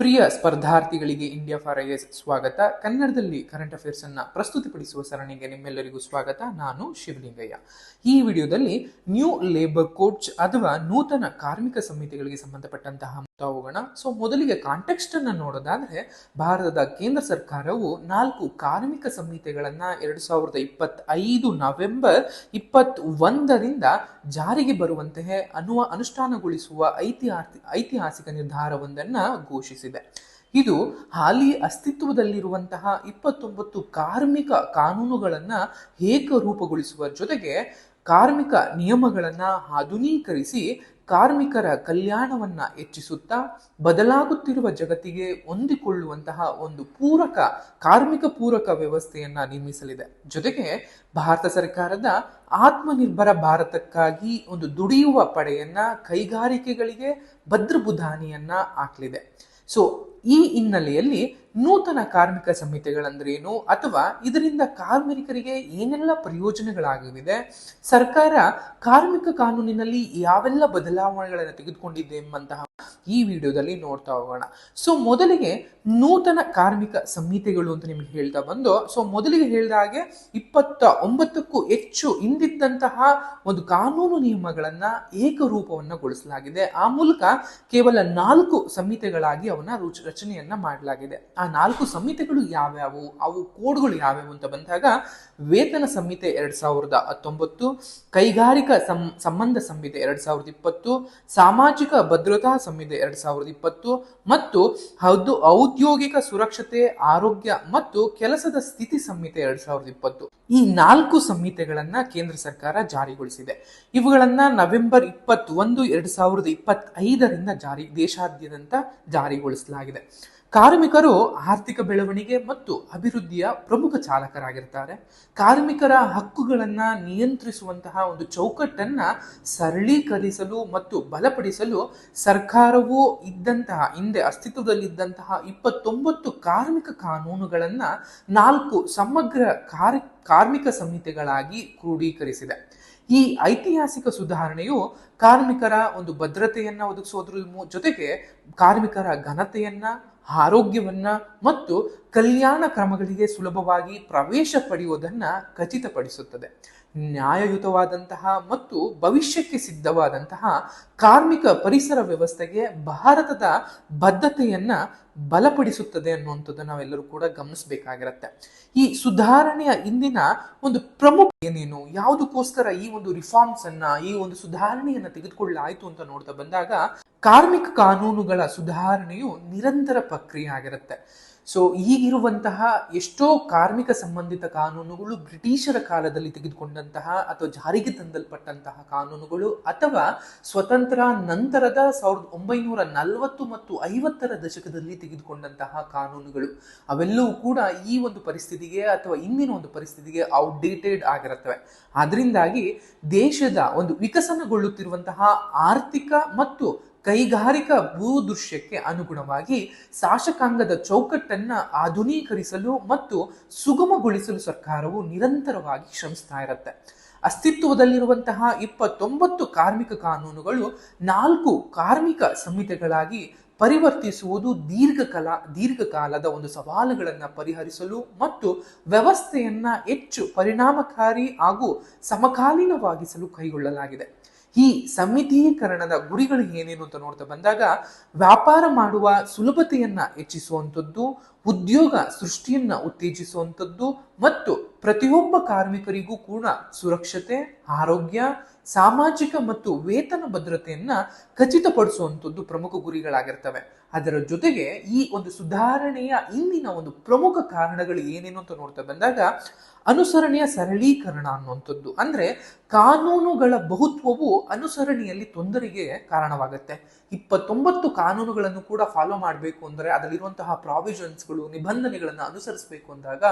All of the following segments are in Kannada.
ಪ್ರಿಯ ಸ್ಪರ್ಧಾರ್ಥಿಗಳಿಗೆ ಇಂಡಿಯಾ ಫಾರ್ ಐಎಸ್ ಎಸ್ ಸ್ವಾಗತ. ಕನ್ನಡದಲ್ಲಿ ಕರೆಂಟ್ ಅಫೇರ್ಸ್ ಅನ್ನ ಪ್ರಸ್ತುತಿಪಡಿಸುವ ಸರಣಿಗೆ ನಿಮ್ಮೆಲ್ಲರಿಗೂ ಸ್ವಾಗತ. ನಾನು ಶಿವಲಿಂಗಯ್ಯ. ಈ ವಿಡಿಯೋದಲ್ಲಿ ನ್ಯೂ ಲೇಬರ್ ಕೋಡ್ಸ್ ಅಥವಾ ನೂತನ ಕಾರ್ಮಿಕ ಸಮಿತಿಗಳಿಗೆ ಸಂಬಂಧಪಟ್ಟಂತಹ ಹೋಗೋಣ ಸೊ ಮೊದಲಿಗೆ ಕಾಂಟೆಕ್ಸ್ಟ್ ಅನ್ನ ನೋಡೋದಾದ್ರೆ ಭಾರತದ ಕೇಂದ್ರ ಸರ್ಕಾರವು ನಾಲ್ಕು ಕಾರ್ಮಿಕ ಸಂಹಿತೆಗಳನ್ನ ಎರಡು ಸಾವಿರದ ಇಪ್ಪತ್ತೈದು ನವೆಂಬರ್ ಇಪ್ಪತ್ ಒಂದರಿಂದ ಜಾರಿಗೆ ಬರುವಂತಹ ಅನುವ, ಅನುಷ್ಠಾನಗೊಳಿಸುವ ಐತಿಹಾಸಿಕ ಐತಿಹಾಸಿಕ ನಿರ್ಧಾರವೊಂದನ್ನ ಘೋಷಿಸಿದೆ. ಇದು ಹಾಲಿ ಅಸ್ತಿತ್ವದಲ್ಲಿರುವಂತಹ ಇಪ್ಪತ್ತೊಂಬತ್ತು ಕಾರ್ಮಿಕ ಕಾನೂನುಗಳನ್ನ ಏಕರೂಪಗೊಳಿಸುವ ಜೊತೆಗೆ ಕಾರ್ಮಿಕ ನಿಯಮಗಳನ್ನು ಆಧುನೀಕರಿಸಿ ಕಾರ್ಮಿಕರ ಕಲ್ಯಾಣವನ್ನ ಹೆಚ್ಚಿಸುತ್ತಾ ಬದಲಾಗುತ್ತಿರುವ ಜಗತ್ತಿಗೆ ಹೊಂದಿಕೊಳ್ಳುವಂತಹ ಒಂದು ಪೂರಕ, ಕಾರ್ಮಿಕ ಪೂರಕ ವ್ಯವಸ್ಥೆಯನ್ನು ನಿರ್ಮಿಸಲಿದೆ. ಜೊತೆಗೆ ಭಾರತ ಸರ್ಕಾರದ ಆತ್ಮನಿರ್ಭರ ಭಾರತಕ್ಕಾಗಿ ಒಂದು ದುಡಿಯುವ ಪಡೆಯನ್ನ ಕೈಗಾರಿಕೆಗಳಿಗೆ ಭದ್ರಬುಧಾನಿಯನ್ನ ಹಾಕಲಿದೆ. ಸೊ ಈ ಹಿನ್ನೆಲೆಯಲ್ಲಿ ನೂತನ ಕಾರ್ಮಿಕ ಸಂಹಿತೆಗಳಂದ್ರೇನು ಅಥವಾ ಇದರಿಂದ ಕಾರ್ಮಿಕರಿಗೆ ಏನೆಲ್ಲ ಪ್ರಯೋಜನಗಳಾಗಲಿದೆ ಸರ್ಕಾರ ಕಾರ್ಮಿಕ ಕಾನೂನಿನಲ್ಲಿ ಯಾವೆಲ್ಲ ಬದಲಾವಣೆಗಳನ್ನು ತೆಗೆದುಕೊಂಡಿದೆ ಎಂಬಂತಹ ಈ ವಿಡಿಯೋದಲ್ಲಿ ನೋಡ್ತಾ ಹೋಗೋಣ. ಸೊ ಮೊದಲಿಗೆ ನೂತನ ಕಾರ್ಮಿಕ ಸಂಹಿತೆಗಳು ಅಂತ ನಿಮ್ಗೆ ಹೇಳ್ತಾ ಬಂದು ಸೊ ಮೊದಲಿಗೆ ಹೇಳಿದ ಹಾಗೆ ಇಪ್ಪತ್ತ ಒಂಬತ್ತಕ್ಕೂ ಹೆಚ್ಚು ಹಿಂದಿದ್ದಂತಹ ಒಂದು ಕಾನೂನು ನಿಯಮಗಳನ್ನ ಏಕರೂಪವನ್ನಗೊಳಿಸಲಾಗಿದೆ ಆ ಮೂಲಕ ಕೇವಲ ನಾಲ್ಕು ಸಂಹಿತೆಗಳಾಗಿ ಅವನ್ನ ರಚನೆಯನ್ನ ಮಾಡಲಾಗಿದೆ. ಆ ನಾಲ್ಕು ಸಂಹಿತೆಗಳು ಯಾವ್ಯಾವು? ಅವು ಕೋಡ್ಗಳು ಯಾವ್ಯಾವು ಅಂತ ಬಂದಾಗ ವೇತನ ಸಂಹಿತೆ ಎರಡ್ ಸಾವಿರದ ಹತ್ತೊಂಬತ್ತು, ಕೈಗಾರಿಕಾ ಸಂ, ಸಂಬಂಧ ಸಂಹಿತೆ ಎರಡ್ ಸಾವಿರದ ಇಪ್ಪತ್ತು, ಸಾಮಾಜಿಕ ಭದ್ರತಾ ಸಂಹಿತೆ ಎರಡ್ ಸಾವಿರದ ಇಪ್ಪತ್ತು ಮತ್ತು ಹೌದು, ಔದ್ಯೋಗಿಕ ಸುರಕ್ಷತೆ, ಆರೋಗ್ಯ ಮತ್ತು ಕೆಲಸದ ಸ್ಥಿತಿ ಸಂಹಿತೆ ಎರಡ್ ಸಾವಿರದ ಇಪ್ಪತ್ತು. ಈ ನಾಲ್ಕು ಸಂಹಿತೆಗಳನ್ನ ಕೇಂದ್ರ ಸರ್ಕಾರ ಜಾರಿಗೊಳಿಸಿದೆ. ಇವುಗಳನ್ನ ನವೆಂಬರ್ ಇಪ್ಪತ್ತೊಂದು ಎರಡ್ ಸಾವಿರದ ಇಪ್ಪತ್ತೈದರಿಂದ ಜಾರಿ, ದೇಶಾದ್ಯಂತ ಜಾರಿಗೊಳಿಸಲಾಗಿದೆ. ಕಾರ್ಮಿಕರು ಆರ್ಥಿಕ ಬೆಳವಣಿಗೆ ಮತ್ತು ಅಭಿವೃದ್ಧಿಯ ಪ್ರಮುಖ ಚಾಲಕರಾಗಿರ್ತಾರೆ. ಕಾರ್ಮಿಕರ ಹಕ್ಕುಗಳನ್ನ ನಿಯಂತ್ರಿಸುವಂತಹ ಒಂದು ಚೌಕಟ್ಟನ್ನ ಸರಳೀಕರಿಸಲು ಮತ್ತು ಬಲಪಡಿಸಲು ಸರ್ಕಾರವು ಇದ್ದಂತಹ, ಹಿಂದೆ ಅಸ್ತಿತ್ವದಲ್ಲಿದ್ದಂತಹ ಇಪ್ಪತ್ತೊಂಬತ್ತು ಕಾರ್ಮಿಕ ಕಾನೂನುಗಳನ್ನ ನಾಲ್ಕು ಸಮಗ್ರ ಕಾರ್ ಕಾರ್ಮಿಕ ಸಂಹಿತೆಗಳಾಗಿ ಕ್ರೋಢೀಕರಿಸಿದೆ ಈ ಐತಿಹಾಸಿಕ ಸುಧಾರಣೆಯು ಕಾರ್ಮಿಕರ ಒಂದು ಭದ್ರತೆಯನ್ನ ಒದಗಿಸೋದ್ರ ಜೊತೆಗೆ ಕಾರ್ಮಿಕರ ಘನತೆಯನ್ನ ಆರೋಗ್ಯವನ್ನ ಮತ್ತು ಕಲ್ಯಾಣ ಕ್ರಮಗಳಿಗೆ ಸುಲಭವಾಗಿ ಪ್ರವೇಶ ಪಡೆಯುವುದನ್ನು ಖಚಿತಪಡಿಸುತ್ತದೆ. ನ್ಯಾಯಯುತವಾದಂತಹ ಮತ್ತು ಭವಿಷ್ಯಕ್ಕೆ ಸಿದ್ಧವಾದಂತಹ ಕಾರ್ಮಿಕ ಪರಿಸರ ವ್ಯವಸ್ಥೆಗೆ ಭಾರತದ ಬದ್ಧತೆಯನ್ನ ಬಲಪಡಿಸುತ್ತದೆ ಅನ್ನುವಂಥದ್ದು ನಾವೆಲ್ಲರೂ ಕೂಡ ಗಮನಿಸಬೇಕಾಗಿರುತ್ತೆ. ಈ ಸುಧಾರಣೆಯ ಇಂದಿನ ಒಂದು ಪ್ರಮುಖ ಏನೇನು, ಯಾವುದಕ್ಕೋಸ್ಕರ ಈ ಒಂದು ರಿಫಾರ್ಮ್ಸ್ ಅನ್ನ, ಈ ಒಂದು ಸುಧಾರಣೆಯನ್ನ ತೆಗೆದುಕೊಳ್ಳಲಾಯಿತು ಅಂತ ನೋಡ್ತಾ ಬಂದಾಗ, ಕಾರ್ಮಿಕ ಕಾನೂನುಗಳ ಸುಧಾರಣೆಯು ನಿರಂತರ ಪ್ರಕ್ರಿಯೆ ಆಗಿರುತ್ತೆ. ಸೊ ಈಗಿರುವಂತಹ ಎಷ್ಟೋ ಕಾರ್ಮಿಕ ಸಂಬಂಧಿತ ಕಾನೂನುಗಳು ಬ್ರಿಟಿಷರ ಕಾಲದಲ್ಲಿ ತೆಗೆದುಕೊಂಡಂತಹ ಅಥವಾ ಜಾರಿಗೆ ತಂದಲ್ಪಟ್ಟಂತಹ ಕಾನೂನುಗಳು ಅಥವಾ ಸ್ವತಂತ್ರ ನಂತರದ ಸಾವಿರದ ಒಂಬೈನೂರ ನಲವತ್ತು ಮತ್ತು ಐವತ್ತರ ದಶಕದಲ್ಲಿ ತೆಗೆದುಕೊಂಡಂತಹ ಕಾನೂನುಗಳು, ಅವೆಲ್ಲವೂ ಕೂಡ ಈ ಒಂದು ಪರಿಸ್ಥಿತಿಗೆ ಅಥವಾ ಇಂದಿನ ಒಂದು ಪರಿಸ್ಥಿತಿಗೆ ಔಟ್ಡೇಟೆಡ್ ಆಗಿರುತ್ತವೆ. ಅದರಿಂದಾಗಿ ದೇಶದ ಒಂದು ವಿಕಸನಗೊಳ್ಳುತ್ತಿರುವಂತಹ ಆರ್ಥಿಕ ಮತ್ತು ಕೈಗಾರಿಕಾ ಭೂದೃಶ್ಯಕ್ಕೆ ಅನುಗುಣವಾಗಿ ಶಾಸಕಾಂಗದ ಚೌಕಟ್ಟನ್ನು ಆಧುನೀಕರಿಸಲು ಮತ್ತು ಸುಗಮಗೊಳಿಸಲು ಸರ್ಕಾರವು ನಿರಂತರವಾಗಿ ಶ್ರಮಿಸ್ತಾ ಇರುತ್ತೆ. ಅಸ್ತಿತ್ವದಲ್ಲಿರುವಂತಹ ಇಪ್ಪತ್ತೊಂಬತ್ತು ಕಾರ್ಮಿಕ ಕಾನೂನುಗಳು ನಾಲ್ಕು ಕಾರ್ಮಿಕ ಸಂಹಿತೆಗಳಾಗಿ ಪರಿವರ್ತಿಸುವುದು ದೀರ್ಘಕಾಲ, ದೀರ್ಘಕಾಲದ ಒಂದು ಸವಾಲುಗಳನ್ನು ಪರಿಹರಿಸಲು ಮತ್ತು ವ್ಯವಸ್ಥೆಯನ್ನು ಹೆಚ್ಚು ಪರಿಣಾಮಕಾರಿ ಹಾಗೂ ಸಮಕಾಲೀನವಾಗಿಸಲು ಕೈಗೊಳ್ಳಲಾಗಿದೆ. ಈ ಸಮಿತೀಕರಣದ ಗುರಿಗಳು ಏನೇನು ಅಂತ ನೋಡ್ತಾ ಬಂದಾಗ ವ್ಯಾಪಾರ ಮಾಡುವ ಸುಲಭತೆಯನ್ನ ಹೆಚ್ಚಿಸುವಂಥದ್ದು, ಉದ್ಯೋಗ ಸೃಷ್ಟಿಯನ್ನ ಉತ್ತೇಜಿಸುವಂಥದ್ದು ಮತ್ತು ಪ್ರತಿಯೊಬ್ಬ ಕಾರ್ಮಿಕರಿಗೂ ಕೂಡ ಸುರಕ್ಷತೆ, ಆರೋಗ್ಯ, ಸಾಮಾಜಿಕ ಮತ್ತು ವೇತನ ಭದ್ರತೆಯನ್ನ ಖಚಿತಪಡಿಸುವಂಥದ್ದು ಪ್ರಮುಖ ಗುರಿಗಳಾಗಿರ್ತವೆ. ಅದರ ಜೊತೆಗೆ ಈ ಒಂದು ಸುಧಾರಣೆಯ ಇಂದಿನ ಒಂದು ಪ್ರಮುಖ ಕಾರಣಗಳು ಏನೇನು ಅಂತ ನೋಡ್ತಾ ಬಂದಾಗ ಅನುಸರಣೆಯ ಸರಳೀಕರಣ ಅನ್ನುವಂಥದ್ದು. ಅಂದ್ರೆ ಕಾನೂನುಗಳ ಬಹುತ್ವವು ಅನುಸರಣೆಯಲ್ಲಿ ತೊಂದರೆಗೆ ಕಾರಣವಾಗುತ್ತೆ. ಇಪ್ಪತ್ತೊಂಬತ್ತು ಕಾನೂನುಗಳನ್ನು ಕೂಡ ಫಾಲೋ ಮಾಡಬೇಕು ಅಂದರೆ ಅದರಲ್ಲಿರುವಂತಹ ಪ್ರಾವಿಷನ್ಸ್ಗಳು ನಿಬಂಧನೆಗಳನ್ನು ಅನುಸರಿಸಬೇಕು ಅಂದಾಗ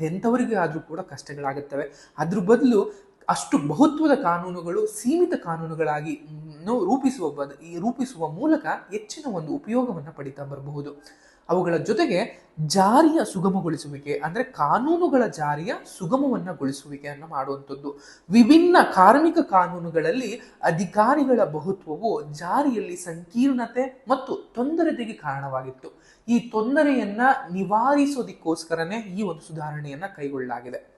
ಎಂಥವರಿಗೆ ಆದರೂ ಕೂಡ ಕಷ್ಟಗಳಾಗುತ್ತವೆ. ಅದ್ರ ಬದಲು ಅಷ್ಟು ಬಹುತ್ವದ ಕಾನೂನುಗಳು ಸೀಮಿತ ಕಾನೂನುಗಳಾಗಿ ರೂಪಿಸುವ ಬದ ಈ ರೂಪಿಸುವ ಮೂಲಕ ಹೆಚ್ಚಿನ ಒಂದು ಉಪಯೋಗವನ್ನು ಪಡಿತಾ ಬರಬಹುದು. ಅವುಗಳ ಜೊತೆಗೆ ಜಾರಿಯ ಸುಗಮಗೊಳಿಸುವಿಕೆ, ಅಂದರೆ ಕಾನೂನುಗಳ ಜಾರಿಯ ಸುಗಮವನ್ನಗೊಳಿಸುವಿಕೆಯನ್ನು ಮಾಡುವಂಥದ್ದು. ವಿಭಿನ್ನ ಕಾರ್ಮಿಕ ಕಾನೂನುಗಳಲ್ಲಿ ಅಧಿಕಾರಿಗಳ ಬಹುತ್ವವು ಜಾರಿಯಲ್ಲಿ ಸಂಕೀರ್ಣತೆ ಮತ್ತು ತೊಂದರೆಗೆ ಕಾರಣವಾಗಿತ್ತು. ಈ ತೊಂದರೆಯನ್ನ ನಿವಾರಿಸೋದಕ್ಕೋಸ್ಕರನೇ ಈ ಒಂದು ಸುಧಾರಣೆಯನ್ನ ಕೈಗೊಳ್ಳಲಾಗಿದೆ.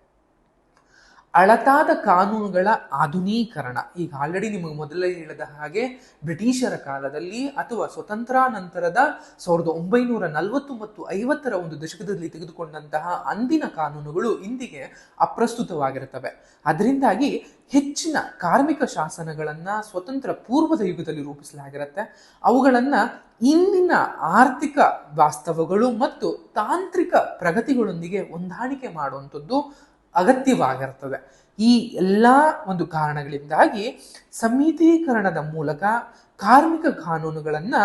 ಅಳತಾದ ಕಾನೂನುಗಳ ಆಧುನೀಕರಣ. ಈಗ ಆಲ್ರೆಡಿ ನಿಮಗೆ ಮೊದಲೇ ಹೇಳಿದ ಹಾಗೆ ಬ್ರಿಟಿಷರ ಕಾಲದಲ್ಲಿ ಅಥವಾ ಸ್ವತಂತ್ರಾನಂತರದ ಸಾವಿರದ ಒಂಬೈನೂರ ನಲವತ್ತು ಮತ್ತು ಐವತ್ತರ ಒಂದು ದಶಕದಲ್ಲಿ ತೆಗೆದುಕೊಂಡಂತಹ ಅಂದಿನ ಕಾನೂನುಗಳು ಇಂದಿಗೆ ಅಪ್ರಸ್ತುತವಾಗಿರುತ್ತವೆ. ಅದರಿಂದಾಗಿ ಹೆಚ್ಚಿನ ಕಾರ್ಮಿಕ ಶಾಸನಗಳನ್ನು ಸ್ವತಂತ್ರ ಪೂರ್ವದ ಯುಗದಲ್ಲಿ ರೂಪಿಸಲಾಗಿರುತ್ತೆ. ಅವುಗಳನ್ನು ಇಂದಿನ ಆರ್ಥಿಕ ವಾಸ್ತವಗಳು ಮತ್ತು ತಾಂತ್ರಿಕ ಪ್ರಗತಿಗಳೊಂದಿಗೆ ಹೊಂದಾಣಿಕೆ ಮಾಡುವಂಥದ್ದು ಅಗತ್ಯವಾಗಿರ್ತದೆ. ಈ ಎಲ್ಲ ಒಂದು ಕಾರಣಗಳಿಂದಾಗಿ ಸಮಿತೀಕರಣದ ಮೂಲಕ ಕಾರ್ಮಿಕ ಕಾನೂನುಗಳನ್ನು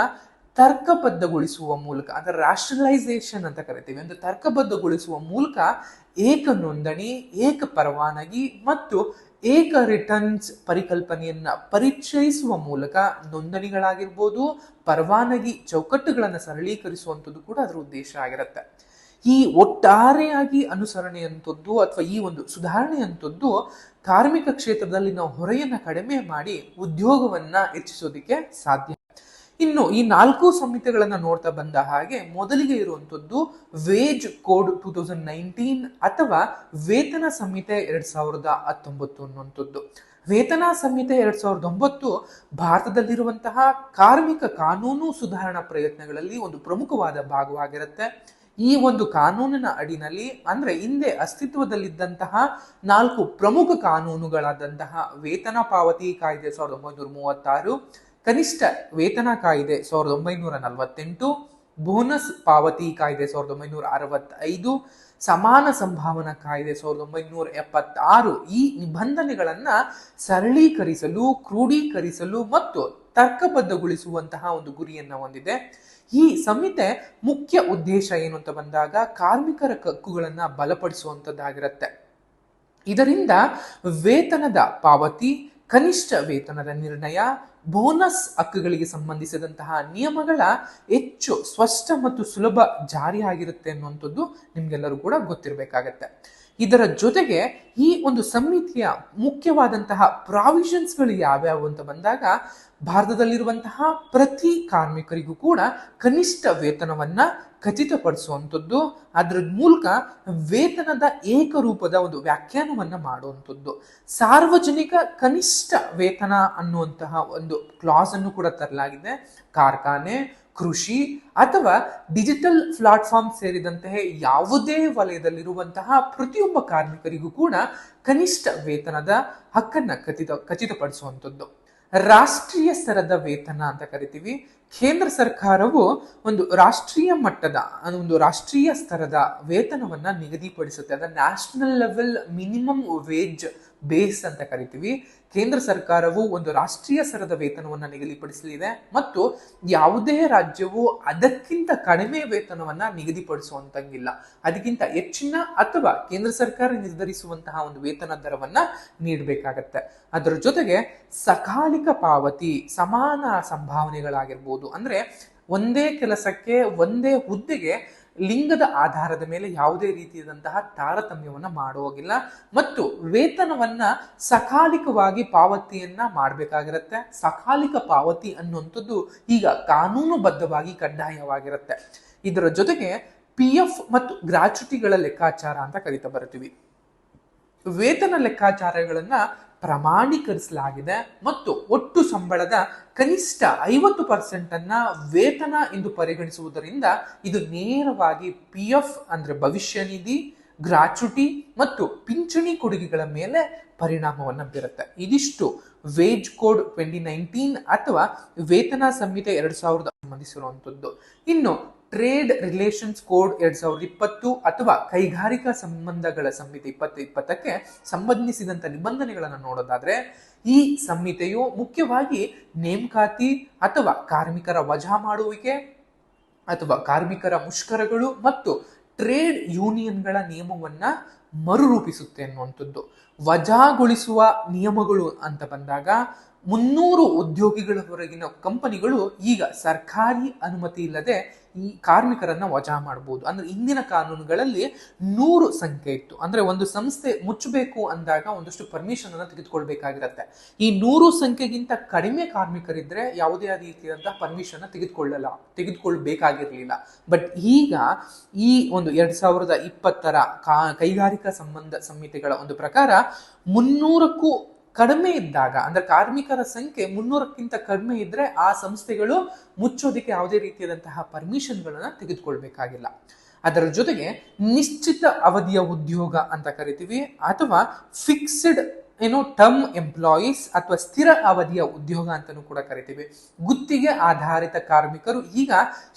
ತರ್ಕಬದ್ಧಗೊಳಿಸುವ ಮೂಲಕ, ಅಂದರೆ ರಾಷ್ಟ್ರಲೈಸೇಷನ್ ಅಂತ ಕರಿತೀವಿ, ಒಂದು ತರ್ಕಬದ್ಧಗೊಳಿಸುವ ಮೂಲಕ ಏಕ ನೋಂದಣಿ, ಏಕ ಪರವಾನಗಿ ಮತ್ತು ಏಕ ರಿಟರ್ನ್ಸ್ ಪರಿಕಲ್ಪನೆಯನ್ನು ಪರಿಚಯಿಸುವ ಮೂಲಕ ನೋಂದಣಿಗಳಾಗಿರ್ಬೋದು, ಪರವಾನಗಿ ಚೌಕಟ್ಟುಗಳನ್ನು ಸರಳೀಕರಿಸುವಂಥದ್ದು ಕೂಡ ಅದರ ಉದ್ದೇಶ ಆಗಿರುತ್ತೆ. ಈ ಒಟ್ಟಾರೆಯಾಗಿ ಅನುಸರಣೆಯಂಥದ್ದು ಅಥವಾ ಈ ಒಂದು ಸುಧಾರಣೆಯಂಥದ್ದು ಕಾರ್ಮಿಕ ಕ್ಷೇತ್ರದಲ್ಲಿ ನಾವು ಹೊರೆಯನ್ನ ಕಡಿಮೆ ಮಾಡಿ ಉದ್ಯೋಗವನ್ನ ಹೆಚ್ಚಿಸೋದಕ್ಕೆ ಸಾಧ್ಯ. ಇನ್ನು ಈ ನಾಲ್ಕು ಸಂಹಿತೆಗಳನ್ನು ನೋಡ್ತಾ ಬಂದ ಹಾಗೆ ಮೊದಲಿಗೆ ಇರುವಂಥದ್ದು wage code two thousand nineteen ಅಥವಾ ವೇತನ ಸಂಹಿತೆ ಎರಡ್ ಸಾವಿರದ ಹತ್ತೊಂಬತ್ತು ಅನ್ನುವಂಥದ್ದು. ವೇತನ ಸಂಹಿತೆ ಎರಡ್ ಸಾವಿರದ ಒಂಬತ್ತು ಭಾರತದಲ್ಲಿರುವಂತಹ ಕಾರ್ಮಿಕ ಕಾನೂನು ಸುಧಾರಣಾ ಪ್ರಯತ್ನಗಳಲ್ಲಿ ಒಂದು ಪ್ರಮುಖವಾದ ಭಾಗವಾಗಿರುತ್ತೆ. ಈ ಒಂದು ಕಾನೂನಿನ ಅಡಿನಲ್ಲಿ ಅಂದ್ರೆ ಹಿಂದೆ ಅಸ್ತಿತ್ವದಲ್ಲಿದ್ದಂತಹ ನಾಲ್ಕು ಪ್ರಮುಖ ಕಾನೂನುಗಳಾದಂತಹ ವೇತನ ಪಾವತಿ ಕಾಯ್ದೆ ಸಾವಿರದ ಒಂಬೈನೂರ ಮೂವತ್ತಾರು, ಕನಿಷ್ಠ ವೇತನ ಕಾಯ್ದೆ ಸಾವಿರದ ಒಂಬೈನೂರ ನಲವತ್ತೆಂಟು, ಬೋನಸ್ ಪಾವತಿ ಕಾಯ್ದೆ ಸಾವಿರದ ಒಂಬೈನೂರ ಅರವತ್ತೈದು ಸಮಾನ ಸಂಭಾವನಾ ಕಾಯ್ದೆ ಸಾವಿರದ ಒಂಬೈನೂರ ಎಪ್ಪತ್ತಾರು ಈ ನಿಬಂಧನೆಗಳನ್ನು ಸರಳೀಕರಿಸಲು ಕ್ರೋಢೀಕರಿಸಲು ಮತ್ತು ತರ್ಕಬದ್ಧಗೊಳಿಸುವಂತಹ ಒಂದು ಗುರಿಯನ್ನ ಹೊಂದಿದೆ. ಈ ಸಂಹಿತೆ ಮುಖ್ಯ ಉದ್ದೇಶ ಏನು ಅಂತ ಬಂದಾಗ ಕಾರ್ಮಿಕರ ಹಕ್ಕುಗಳನ್ನು ಬಲಪಡಿಸುವಂತದ್ದಾಗಿರುತ್ತೆ. ಇದರಿಂದ ವೇತನದ ಪಾವತಿ, ಕನಿಷ್ಠ ವೇತನದ ನಿರ್ಣಯ ಬೋನಸ್ ಹಕ್ಕುಗಳಿಗೆ ಸಂಬಂಧಿಸಿದಂತಹ ನಿಯಮಗಳ ಹೆಚ್ಚು ಸ್ಪಷ್ಟ ಮತ್ತು ಸುಲಭ ಜಾರಿಯಾಗಿರುತ್ತೆ ಅನ್ನುವಂಥದ್ದು ನಿಮ್ಗೆಲ್ಲರೂ ಕೂಡ ಗೊತ್ತಿರಬೇಕಾಗತ್ತೆ. ಇದರ ಜೊತೆಗೆ ಈ ಒಂದು ಸಮಿತಿಯ ಮುಖ್ಯವಾದಂತಹ ಪ್ರಾವಿಷನ್ಸ್ಗಳು ಯಾವ್ಯಾವು ಅಂತ ಬಂದಾಗ, ಭಾರತದಲ್ಲಿರುವಂತಹ ಪ್ರತಿ ಕಾರ್ಮಿಕರಿಗೂ ಕೂಡ ಕನಿಷ್ಠ ವೇತನವನ್ನ ಖಚಿತಪಡಿಸುವಂಥದ್ದು, ಅದರ ಮೂಲಕ ವೇತನದ ಏಕರೂಪದ ಒಂದು ವ್ಯಾಖ್ಯಾನವನ್ನು ಮಾಡುವಂಥದ್ದು. ಸಾರ್ವಜನಿಕ ಕನಿಷ್ಠ ವೇತನ ಅನ್ನುವಂತಹ ಒಂದು ಕ್ಲಾಸ್ ಅನ್ನು ಕೂಡ ತರಲಾಗಿದೆ. ಕಾರ್ಖಾನೆ ಕೃಷಿ ಅಥವಾ ಡಿಜಿಟಲ್ ಪ್ಲಾಟ್ಫಾರ್ಮ್ ಸೇರಿದಂತೆ ಯಾವುದೇ ವಲಯದಲ್ಲಿರುವಂತಹ ಪ್ರತಿಯೊಬ್ಬ ಕಾರ್ಮಿಕರಿಗೂ ಕೂಡ ಕನಿಷ್ಠ ವೇತನದ ಹಕ್ಕನ್ನು ಖಚಿತ ಖಚಿತಪಡಿಸುವಂಥದ್ದು. ರಾಷ್ಟ್ರೀಯ ಸ್ತರದ ವೇತನ ಅಂತ ಕರಿತೀವಿ. ಕೇಂದ್ರ ಸರ್ಕಾರವು ಒಂದು ರಾಷ್ಟ್ರೀಯ ಮಟ್ಟದ, ಒಂದು ರಾಷ್ಟ್ರೀಯ ಸ್ತರದ ವೇತನವನ್ನು ನಿಗದಿಪಡಿಸುತ್ತೆ. ಅದ national level minimum wage base ಅಂತ ಕರಿತೀವಿ. ಕೇಂದ್ರ ಸರ್ಕಾರವು ಒಂದು ರಾಷ್ಟ್ರೀಯ ಸರದ ವೇತನವನ್ನು ನಿಗದಿಪಡಿಸಲಿದೆ ಮತ್ತು ಯಾವುದೇ ರಾಜ್ಯವು ಅದಕ್ಕಿಂತ ಕಡಿಮೆ ವೇತನವನ್ನು ನಿಗದಿಪಡಿಸುವಂತಂಗಿಲ್ಲ. ಅದಕ್ಕಿಂತ ಹೆಚ್ಚಿನ ಅಥವಾ ಕೇಂದ್ರ ಸರ್ಕಾರ ನಿರ್ಧರಿಸುವಂತಹ ಒಂದು ವೇತನ ದರವನ್ನ ನೀಡಬೇಕಾಗತ್ತೆ. ಅದರ ಜೊತೆಗೆ ಸಕಾಲಿಕ ಪಾವತಿ, ಸಮಾನ ಸಂಭಾವನೆಗಳಾಗಿರ್ಬೋದು. ಅಂದ್ರೆ ಒಂದೇ ಕೆಲಸಕ್ಕೆ, ಒಂದೇ ಹುದ್ದೆಗೆ ಲಿಂಗದ ಆಧಾರದ ಮೇಲೆ ಯಾವುದೇ ರೀತಿಯಾದಂತಹ ತಾರತಮ್ಯವನ್ನು ಮಾಡುವಾಗಿಲ್ಲ ಮತ್ತು ವೇತನವನ್ನ ಸಕಾಲಿಕವಾಗಿ ಪಾವತಿಯನ್ನ ಮಾಡಬೇಕಾಗಿರುತ್ತೆ. ಸಕಾಲಿಕ ಪಾವತಿ ಅನ್ನುವಂಥದ್ದು ಈಗ ಕಾನೂನುಬದ್ಧವಾಗಿ ಕಡ್ಡಾಯವಾಗಿರುತ್ತೆ. ಇದರ ಜೊತೆಗೆ ಪಿ ಎಫ್ ಮತ್ತು ಗ್ರಾಚ್ಯುಟಿಗಳ ಲೆಕ್ಕಾಚಾರ ಅಂತ ಕರಿತಾ ಬರ್ತೀವಿ ವೇತನ ಲೆಕ್ಕಾಚಾರಗಳನ್ನ ಪ್ರಮಾಣೀಕರಿಸಲಾಗಿದೆ ಮತ್ತು ಒಟ್ಟು ಸಂಬಳದ ಕನಿಷ್ಠ ಐವತ್ತು ಪರ್ಸೆಂಟ್ ಅನ್ನ ವೇತನ ಎಂದು ಪರಿಗಣಿಸುವುದರಿಂದ ಇದು ನೇರವಾಗಿ ಪಿ ಎಫ್ ಅಂದ್ರೆ ಭವಿಷ್ಯ ನಿಧಿ, ಗ್ರಾಚ್ಯುಟಿ ಮತ್ತು ಪಿಂಚಣಿ ಕೊಡುಗೆಗಳ ಮೇಲೆ ಪರಿಣಾಮವನ್ನು ಬೀರುತ್ತೆ. ಇದಿಷ್ಟು ವೇಜ್ ಕೋಡ್ ಟ್ವೆಂಟಿ ನೈನ್ಟೀನ್ ಅಥವಾ ವೇತನ ಸಂಹಿತೆ ಎರಡು ಸಾವಿರದ ಸಂಬಂಧಿಸಿರುವಂಥದ್ದು ಇನ್ನು ಟ್ರೇಡ್ ರಿಲೇಷನ್ಸ್ ಕೋಡ್ ಎರಡ್ ಸಾವಿರದ ಇಪ್ಪತ್ತು ಅಥವಾ ಕೈಗಾರಿಕಾ ಸಂಬಂಧಗಳ ಸಂಹಿತೆ ಇಪ್ಪತ್ತು ಇಪ್ಪತ್ತಕ್ಕೆ ಸಂಬಂಧಿಸಿದಂತ ನಿಬಂಧನೆಗಳನ್ನು ನೋಡೋದಾದ್ರೆ, ಈ ಸಂಹಿತೆಯು ಮುಖ್ಯವಾಗಿ ನೇಮಕಾತಿ ಅಥವಾ ಕಾರ್ಮಿಕರ ವಜಾ ಮಾಡುವಿಕೆ ಅಥವಾ ಕಾರ್ಮಿಕರ ಮುಷ್ಕರಗಳು ಮತ್ತು ಟ್ರೇಡ್ ಯೂನಿಯನ್ಗಳ ನಿಯಮವನ್ನ ಮರುರೂಪಿಸುತ್ತೆ ಅನ್ನುವಂಥದ್ದು. ವಜಾಗೊಳಿಸುವ ನಿಯಮಗಳು ಅಂತ ಬಂದಾಗ, ಮುನ್ನೂರು ಉದ್ಯೋಗಿಗಳವರೆಗಿನ ಕಂಪನಿಗಳು ಈಗ ಸರ್ಕಾರಿ ಅನುಮತಿ ಇಲ್ಲದೆ ಈ ಕಾರ್ಮಿಕರನ್ನ ವಜಾ ಮಾಡಬಹುದು ಅಂದ್ರೆ ಇಂದಿನ ಕಾನೂನುಗಳಲ್ಲಿ ನೂರು ಸಂಖ್ಯೆ ಇತ್ತು. ಅಂದ್ರೆ ಒಂದು ಸಂಸ್ಥೆ ಮುಚ್ಚಬೇಕು ಅಂದಾಗ ಒಂದಷ್ಟು ಪರ್ಮಿಷನ್ ಅನ್ನ ತೆಗೆದುಕೊಳ್ಬೇಕಾಗಿರತ್ತೆ. ಈ ನೂರು ಸಂಖ್ಯೆಗಿಂತ ಕಡಿಮೆ ಕಾರ್ಮಿಕರಿದ್ರೆ ಯಾವುದೇ ರೀತಿಯಾದಂತಹ ಪರ್ಮಿಷನ್ ತೆಗೆದುಕೊಳ್ಳಲ್ಲ, ತೆಗೆದುಕೊಳ್ಬೇಕಾಗಿರ್ಲಿಲ್ಲ. ಬಟ್ ಈಗ ಈ ಒಂದು ಎರಡ್ ಸಾವಿರದ ಇಪ್ಪತ್ತರ ಕೈಗಾರಿಕಾ ಸಂಬಂಧ ಸಂಹಿತೆಗಳ ಒಂದು ಪ್ರಕಾರ ಮುನ್ನೂರಕ್ಕೂ ಕಡಿಮೆ ಇದ್ದಾಗ, ಅಂದ್ರೆ ಕಾರ್ಮಿಕರ ಸಂಖ್ಯೆ ಮುನ್ನೂರಕ್ಕಿಂತ ಕಡಿಮೆ ಇದ್ರೆ ಆ ಸಂಸ್ಥೆಗಳು ಮುಚ್ಚೋದಕ್ಕೆ ಯಾವುದೇ ರೀತಿಯಾದಂತಹ ಪರ್ಮಿಷನ್ಗಳನ್ನ ತೆಗೆದುಕೊಳ್ಬೇಕಾಗಿಲ್ಲ. ಅದರ ಜೊತೆಗೆ ನಿಶ್ಚಿತ ಅವಧಿಯ ಉದ್ಯೋಗ ಅಂತ ಕರಿತೀವಿ, ಅಥವಾ ಫಿಕ್ಸ್ಡ್ ಏನು ಟರ್ಮ್ ಎಂಪ್ಲಾಯೀಸ್ ಅಥವಾ ಸ್ಥಿರ ಅವಧಿಯ ಉದ್ಯೋಗ ಅಂತಲೂ ಕೂಡ ಕರಿತೀವಿ. ಗುತ್ತಿಗೆ ಆಧಾರಿತ ಕಾರ್ಮಿಕರು ಈಗ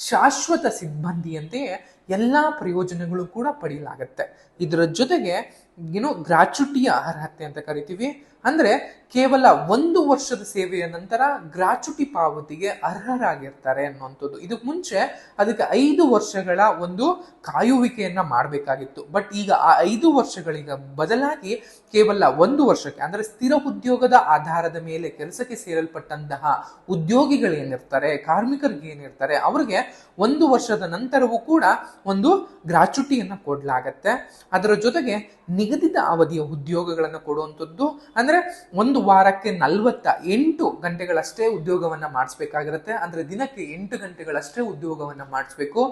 ಶಾಶ್ವತ ಸಿಬ್ಬಂದಿಯಂತೆಯೇ ಎಲ್ಲಾ ಪ್ರಯೋಜನಗಳು ಕೂಡ ಪಡೆಯಲಾಗುತ್ತೆ ಇದರ ಜೊತೆಗೆ ಏನು ಗ್ರಾಚುಟಿಯ ಅರ್ಹತೆ ಅಂತ ಕರಿತೀವಿ. ಅಂದ್ರೆ ಕೇವಲ ಒಂದು ವರ್ಷದ ಸೇವೆಯ ನಂತರ ಗ್ರಾಚುಟಿ ಪಾವತಿಗೆ ಅರ್ಹರಾಗಿರ್ತಾರೆ ಅನ್ನುವಂಥದ್ದು. ಇದಕ್ಕೆ ಮುಂಚೆ ಅದಕ್ಕೆ ಐದು ವರ್ಷಗಳ ಒಂದು ಕಾಯುವಿಕೆಯನ್ನ ಮಾಡಬೇಕಾಗಿತ್ತು. ಬಟ್ ಈಗ ಆ ಐದು ವರ್ಷಗಳಿಗ ಬದಲಾಗಿ ಕೇವಲ ಒಂದು ವರ್ಷಕ್ಕೆ, ಅಂದ್ರೆ ಸ್ಥಿರ ಉದ್ಯೋಗದ ಆಧಾರದ ಮೇಲೆ ಕೆಲಸಕ್ಕೆ ಸೇರಲ್ಪಟ್ಟಂತಹ ಉದ್ಯೋಗಿಗಳೇನಿರ್ತಾರೆ ಕಾರ್ಮಿಕರಿಗೆ ಏನಿರ್ತಾರೆ, ಅವ್ರಿಗೆ ಒಂದು ವರ್ಷದ ನಂತರವೂ ಕೂಡ ಒಂದು ಗ್ರಾಚುಟಿಯನ್ನು ಕೊಡಲಾಗತ್ತೆ. ಅದರ ಜೊತೆಗೆ ನಿಗದಿತ ಅವಧಿಯ ಉದ್ಯೋಗಗಳನ್ನು ಕೊಡುವಂಥದ್ದು. ಅಂದರೆ ಒಂದು ವಾರಕ್ಕೆ ನಲವತ್ತ ಎಂಟು ಗಂಟೆಗಳಷ್ಟೇ ಉದ್ಯೋಗವನ್ನು ಮಾಡಿಸ್ಬೇಕಾಗಿರುತ್ತೆ. ಅಂದರೆ ದಿನಕ್ಕೆ ಎಂಟು ಗಂಟೆಗಳಷ್ಟೇ ಉದ್ಯೋಗವನ್ನು ಮಾಡಿಸ್ಬೇಕು.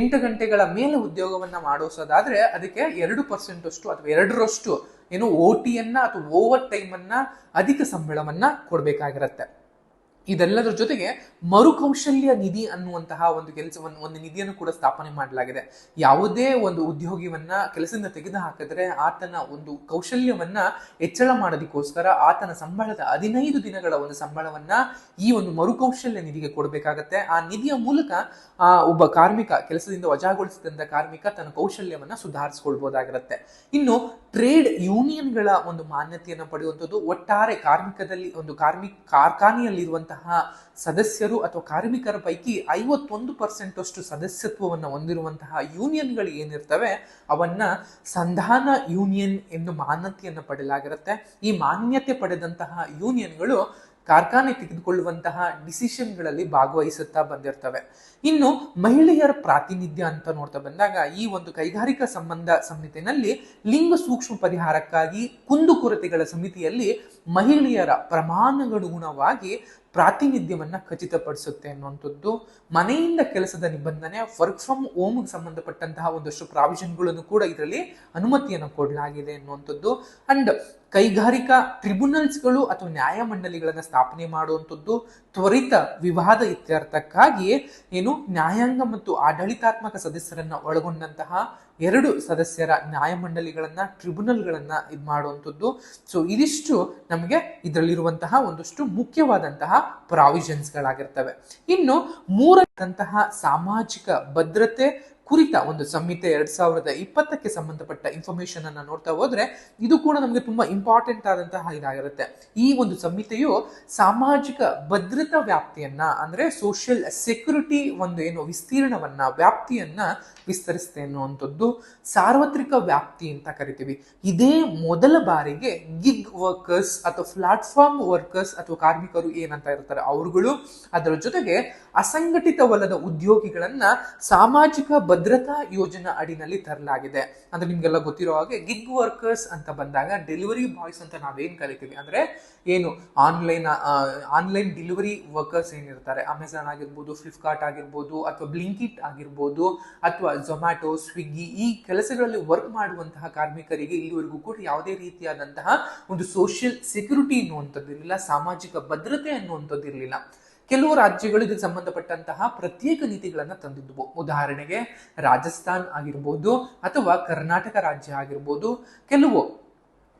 ಎಂಟು ಗಂಟೆಗಳ ಮೇಲೆ ಉದ್ಯೋಗವನ್ನು ಮಾಡಿಸೋದಾದರೆ ಅದಕ್ಕೆ ಎರಡು ಪರ್ಸೆಂಟಷ್ಟು ಅಥವಾ ಎರಡರಷ್ಟು ಏನು ಓ ಟಿಯನ್ನು ಅಥವಾ ಓವರ್ ಟೈಮನ್ನು ಅಧಿಕ ಸಂಬಳವನ್ನು ಕೊಡ್ಬೇಕಾಗಿರತ್ತೆ. ಇದೆಲ್ಲದರ ಜೊತೆಗೆ ಮರುಕೌಶಲ್ಯ ನಿಧಿ ಅನ್ನುವಂತಹ ಒಂದು ಕೆಲಸವನ್ನು, ಒಂದು ನಿಧಿಯನ್ನು ಕೂಡ ಸ್ಥಾಪನೆ ಮಾಡಲಾಗಿದೆ. ಯಾವುದೇ ಒಂದು ಉದ್ಯೋಗಿವನ್ನ ಕೆಲಸದಿಂದ ತೆಗೆದು ಹಾಕಿದ್ರೆ ಆತನ ಒಂದು ಕೌಶಲ್ಯವನ್ನ ಹೆಚ್ಚಳ ಮಾಡೋದಕ್ಕೋಸ್ಕರ ಆತನ ಸಂಬಳದ ಹದಿನೈದು ದಿನಗಳ ಒಂದು ಸಂಬಳವನ್ನ ಈ ಒಂದು ಮರುಕೌಶಲ್ಯ ನಿಧಿಗೆ ಕೊಡಬೇಕಾಗತ್ತೆ. ಆ ನಿಧಿಯ ಮೂಲಕ ಆ ಒಬ್ಬ ಕಾರ್ಮಿಕ ಕೆಲಸದಿಂದ ವಜಾಗೊಳಿಸಿದಂತ ಕಾರ್ಮಿಕ ತನ್ನ ಕೌಶಲ್ಯವನ್ನ ಸುಧಾರಿಸಿಕೊಳ್ಬಹುದಾಗಿರುತ್ತೆ ಇನ್ನು ಟ್ರೇಡ್ ಯೂನಿಯನ್ಗಳ ಒಂದು ಮಾನ್ಯತೆಯನ್ನು ಪಡೆಯುವಂಥದ್ದು, ಒಟ್ಟಾರೆ ಕಾರ್ಮಿಕದಲ್ಲಿ ಒಂದು ಕಾರ್ಮಿಕ ಕಾರ್ಖಾನೆಯಲ್ಲಿರುವಂತಹ ಸದಸ್ಯರು ಅಥವಾ ಕಾರ್ಮಿಕರ ಪೈಕಿ ಐವತ್ತೊಂದು ಪರ್ಸೆಂಟ್ ಅಷ್ಟು ಸದಸ್ಯತ್ವವನ್ನು ಹೊಂದಿರುವಂತಹ ಯೂನಿಯನ್ಗಳು ಏನಿರ್ತವೆ, ಅವನ್ನ ಸಂಧಾನ ಯೂನಿಯನ್ ಎಂದು ಮಾನ್ಯತೆಯನ್ನು ಪಡೆಯಲಾಗಿರುತ್ತೆ. ಈ ಮಾನ್ಯತೆ ಪಡೆದಂತಹ ಯೂನಿಯನ್ಗಳು ಕಾರ್ಖಾನೆ ತೆಗೆದುಕೊಳ್ಳುವಂತಹ ಡಿಸಿಷನ್ಗಳಲ್ಲಿ ಭಾಗವಹಿಸುತ್ತಾ ಬಂದಿರ್ತವೆ. ಇನ್ನು ಮಹಿಳೆಯರ ಪ್ರಾತಿನಿಧ್ಯ ಅಂತ ನೋಡ್ತಾ ಬಂದಾಗ ಈ ಒಂದು ಕೈಗಾರಿಕಾ ಸಂಬಂಧ ಸಂಹಿತೆಯಲ್ಲಿ ಲಿಂಗ ಸೂಕ್ಷ್ಮ ಪರಿಹಾರಕ್ಕಾಗಿ ಕುಂದುಕೊರತೆಗಳ ಸಮಿತಿಯಲ್ಲಿ ಮಹಿಳೆಯರ ಪ್ರಮಾಣಗನುಗುಣವಾಗಿ ಪ್ರಾತಿನಿಧ್ಯವನ್ನು ಖಚಿತಪಡಿಸುತ್ತೆ ಅನ್ನುವಂಥದ್ದು. ಮನೆಯಿಂದ ಕೆಲಸದ ನಿಬಂಧನೆ ವರ್ಕ್ ಫ್ರಮ್ ಹೋಮ್ಗೆ ಸಂಬಂಧಪಟ್ಟಂತಹ ಒಂದಷ್ಟು ಪ್ರಾವಿಷನ್ಗಳನ್ನು ಕೂಡ ಇದರಲ್ಲಿ ಅನುಮತಿಯನ್ನು ಕೊಡಲಾಗಿದೆ ಅನ್ನುವಂಥದ್ದು. ಅಂಡ್ ಕೈಗಾರಿಕಾ ಟ್ರಿಬ್ಯುನಲ್ಸ್ಗಳು ಅಥವಾ ನ್ಯಾಯಮಂಡಳಿಗಳನ್ನ ಸ್ಥಾಪನೆ ಮಾಡುವಂಥದ್ದು ತ್ವರಿತ ವಿವಾದ ಇತ್ಯರ್ಥಕ್ಕಾಗಿ ಏನು ನ್ಯಾಯಾಂಗ ಮತ್ತು ಆಡಳಿತಾತ್ಮಕ ಸದಸ್ಯರನ್ನ ಒಳಗೊಂಡಂತಹ ಎರಡು ಸದಸ್ಯರ ನ್ಯಾಯಮಂಡಳಿಗಳನ್ನ ಟ್ರಿಬ್ಯುನಲ್ಗಳನ್ನ ಇದು ಮಾಡುವಂಥದ್ದು. ಸೊ ಇದಿಷ್ಟು ನಮಗೆ ಇದರಲ್ಲಿರುವಂತಹ ಒಂದಷ್ಟು ಮುಖ್ಯವಾದಂತಹ ಪ್ರಾವಿಷನ್ಸ್ಗಳಾಗಿರ್ತವೆ. ಇನ್ನು ಮೂರಂತಹ ಸಾಮಾಜಿಕ ಭದ್ರತೆ ಕುರಿತ ಒಂದು ಸಂಹಿತೆ ಎರಡ್ ಸಾವಿರದ ಇಪ್ಪತ್ತಕ್ಕೆ ಸಂಬಂಧಪಟ್ಟ ಇನ್ಫಾರ್ಮೇಶನ್ ಅನ್ನ ನೋಡ್ತಾ ಹೋದ್ರೆ ಇದು ಕೂಡ ನಮಗೆ ತುಂಬಾ ಇಂಪಾರ್ಟೆಂಟ್ ಆದಂತಹ ಇದಾಗಿರುತ್ತೆ. ಈ ಒಂದು ಸಂಹಿತೆಯು ಸಾಮಾಜಿಕ ಭದ್ರತಾ ವ್ಯಾಪ್ತಿಯನ್ನ, ಅಂದ್ರೆ ಸೋಷಿಯಲ್ ಸೆಕ್ಯೂರಿಟಿ ಒಂದು ಏನು ವಿಸ್ತೀರ್ಣವನ್ನ, ವ್ಯಾಪ್ತಿಯನ್ನ ವಿಸ್ತರಿಸುತ್ತೆ ಅನ್ನುವಂಥದ್ದು ಸಾರ್ವತ್ರಿಕ ವ್ಯಾಪ್ತಿ ಅಂತ ಕರಿತೀವಿ. ಇದೇ ಮೊದಲ ಬಾರಿಗೆ ಗಿಗ್ ವರ್ಕರ್ಸ್ ಅಥವಾ ಪ್ಲಾಟ್ಫಾರ್ಮ್ ವರ್ಕರ್ಸ್ ಅಥವಾ ಕಾರ್ಮಿಕರು ಏನಂತ ಇರ್ತಾರೆ, ಅವರುಗಳು ಅದರ ಜೊತೆಗೆ ಅಸಂಘಟಿತ ವಲದ ಉದ್ಯೋಗಿಗಳನ್ನ ಸಾಮಾಜಿಕ ಭದ್ರತಾ ಯೋಜನಾ ಅಡಿನಲ್ಲಿ ತರಲಾಗಿದೆ. ಅಂದ್ರೆ ನಿಮ್ಗೆಲ್ಲ ಗೊತ್ತಿರೋ ಹಾಗೆ ಗಿಗ್ ವರ್ಕರ್ಸ್ ಅಂತ ಬಂದಾಗ ಡೆಲಿವರಿ ಬಾಯ್ಸ್ ಅಂತ ನಾವೇನ್ ಕರಿತೀವಿ? ಅಂದ್ರೆ ಏನು ಆನ್ಲೈನ್ ಆನ್ಲೈನ್ ಡೆಲಿವರಿ ವರ್ಕರ್ಸ್ ಏನಿರ್ತಾರೆ? ಅಮೆಝಾನ್ ಆಗಿರ್ಬೋದು ಫ್ಲಿಪ್ಕಾರ್ಟ್ ಆಗಿರ್ಬೋದು, ಅಥವಾ ಬ್ಲಿಂಕಿಟ್ ಆಗಿರ್ಬೋದು, ಅಥವಾ ಝೊಮ್ಯಾಟೊ ಸ್ವಿಗ್ಗಿ ಈ ಕೆಲಸಗಳಲ್ಲಿ ವರ್ಕ್ ಮಾಡುವಂತಹ ಕಾರ್ಮಿಕರಿಗೆ ಇಲ್ಲಿವರೆಗೂ ಕೂಡ ಯಾವುದೇ ರೀತಿಯಾದಂತಹ ಒಂದು ಸೋಷಿಯಲ್ ಸೆಕ್ಯೂರಿಟಿ ಅನ್ನುವಂಥದ್ದು ಇರಲಿಲ್ಲ ಸಾಮಾಜಿಕ ಭದ್ರತೆ ಅನ್ನುವಂಥದ್ದು ಇರಲಿಲ್ಲ ಕೆಲವು ರಾಜ್ಯಗಳು ಇದಕ್ಕೆ ಸಂಬಂಧಪಟ್ಟಂತಹ ಪ್ರತ್ಯೇಕ ನೀತಿಗಳನ್ನು ತಂದಿದ್ವು. ಉದಾಹರಣೆಗೆ ರಾಜಸ್ಥಾನ್ ಆಗಿರ್ಬೋದು ಅಥವಾ ಕರ್ನಾಟಕ ರಾಜ್ಯ ಆಗಿರ್ಬೋದು, ಕೆಲವು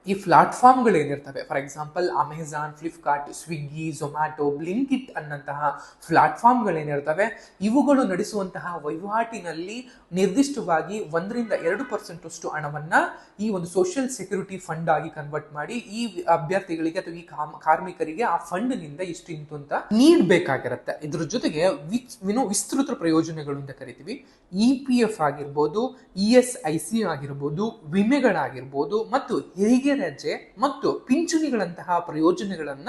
ಈ ಪ್ಲಾಟ್ಫಾರ್ಮ್ಗಳು ಏನಿರ್ತವೆ? For example Amazon Flipkart Swiggy Zomato Blinkit ಅನ್ನಂತಹ ಪ್ಲಾಟ್ಫಾರ್ಮ್ಗಳೇನಿರ್ತವೆ ಇವುಗಳು ನಡೆಸುವಂತಹ ವಹಿವಾಟಿನಲ್ಲಿ ನಿರ್ದಿಷ್ಟವಾಗಿ ಒಂದರಿಂದ ಎರಡು ಪರ್ಸೆಂಟಷ್ಟು ಹಣವನ್ನ ಈ ಒಂದು ಸೋಷಿಯಲ್ ಸೆಕ್ಯೂರಿಟಿ ಫಂಡ್ ಆಗಿ ಕನ್ವರ್ಟ್ ಮಾಡಿ ಈ ಅಭ್ಯರ್ಥಿಗಳಿಗೆ ಅಥವಾ ಈ ಕಾರ್ಮಿಕರಿಗೆ ಆ ಫಂಡ್ನಿಂದ ಇಷ್ಟು ಇಂತು ಅಂತ ನೀಡಬೇಕಾಗಿರುತ್ತೆ ಇದ್ರ ಜೊತೆಗೆ ವಿಸ್ತೃತ ಪ್ರಯೋಜನಗಳು ಅಂತ ಕರಿತೀವಿ. ಇ ಪಿ ಎಫ್ ಆಗಿರ್ಬೋದು ಇ ಎಸ್ ಐ ಸಿ ಆಗಿರ್ಬೋದು, ವಿಮೆಗಳಾಗಿರ್ಬೋದು, ಮತ್ತು ಹೆರಿಗೆ ಮತ್ತು ಪಿಂಚಣಿಗಳಂತಹ ಪ್ರಯೋಜನಗಳನ್ನ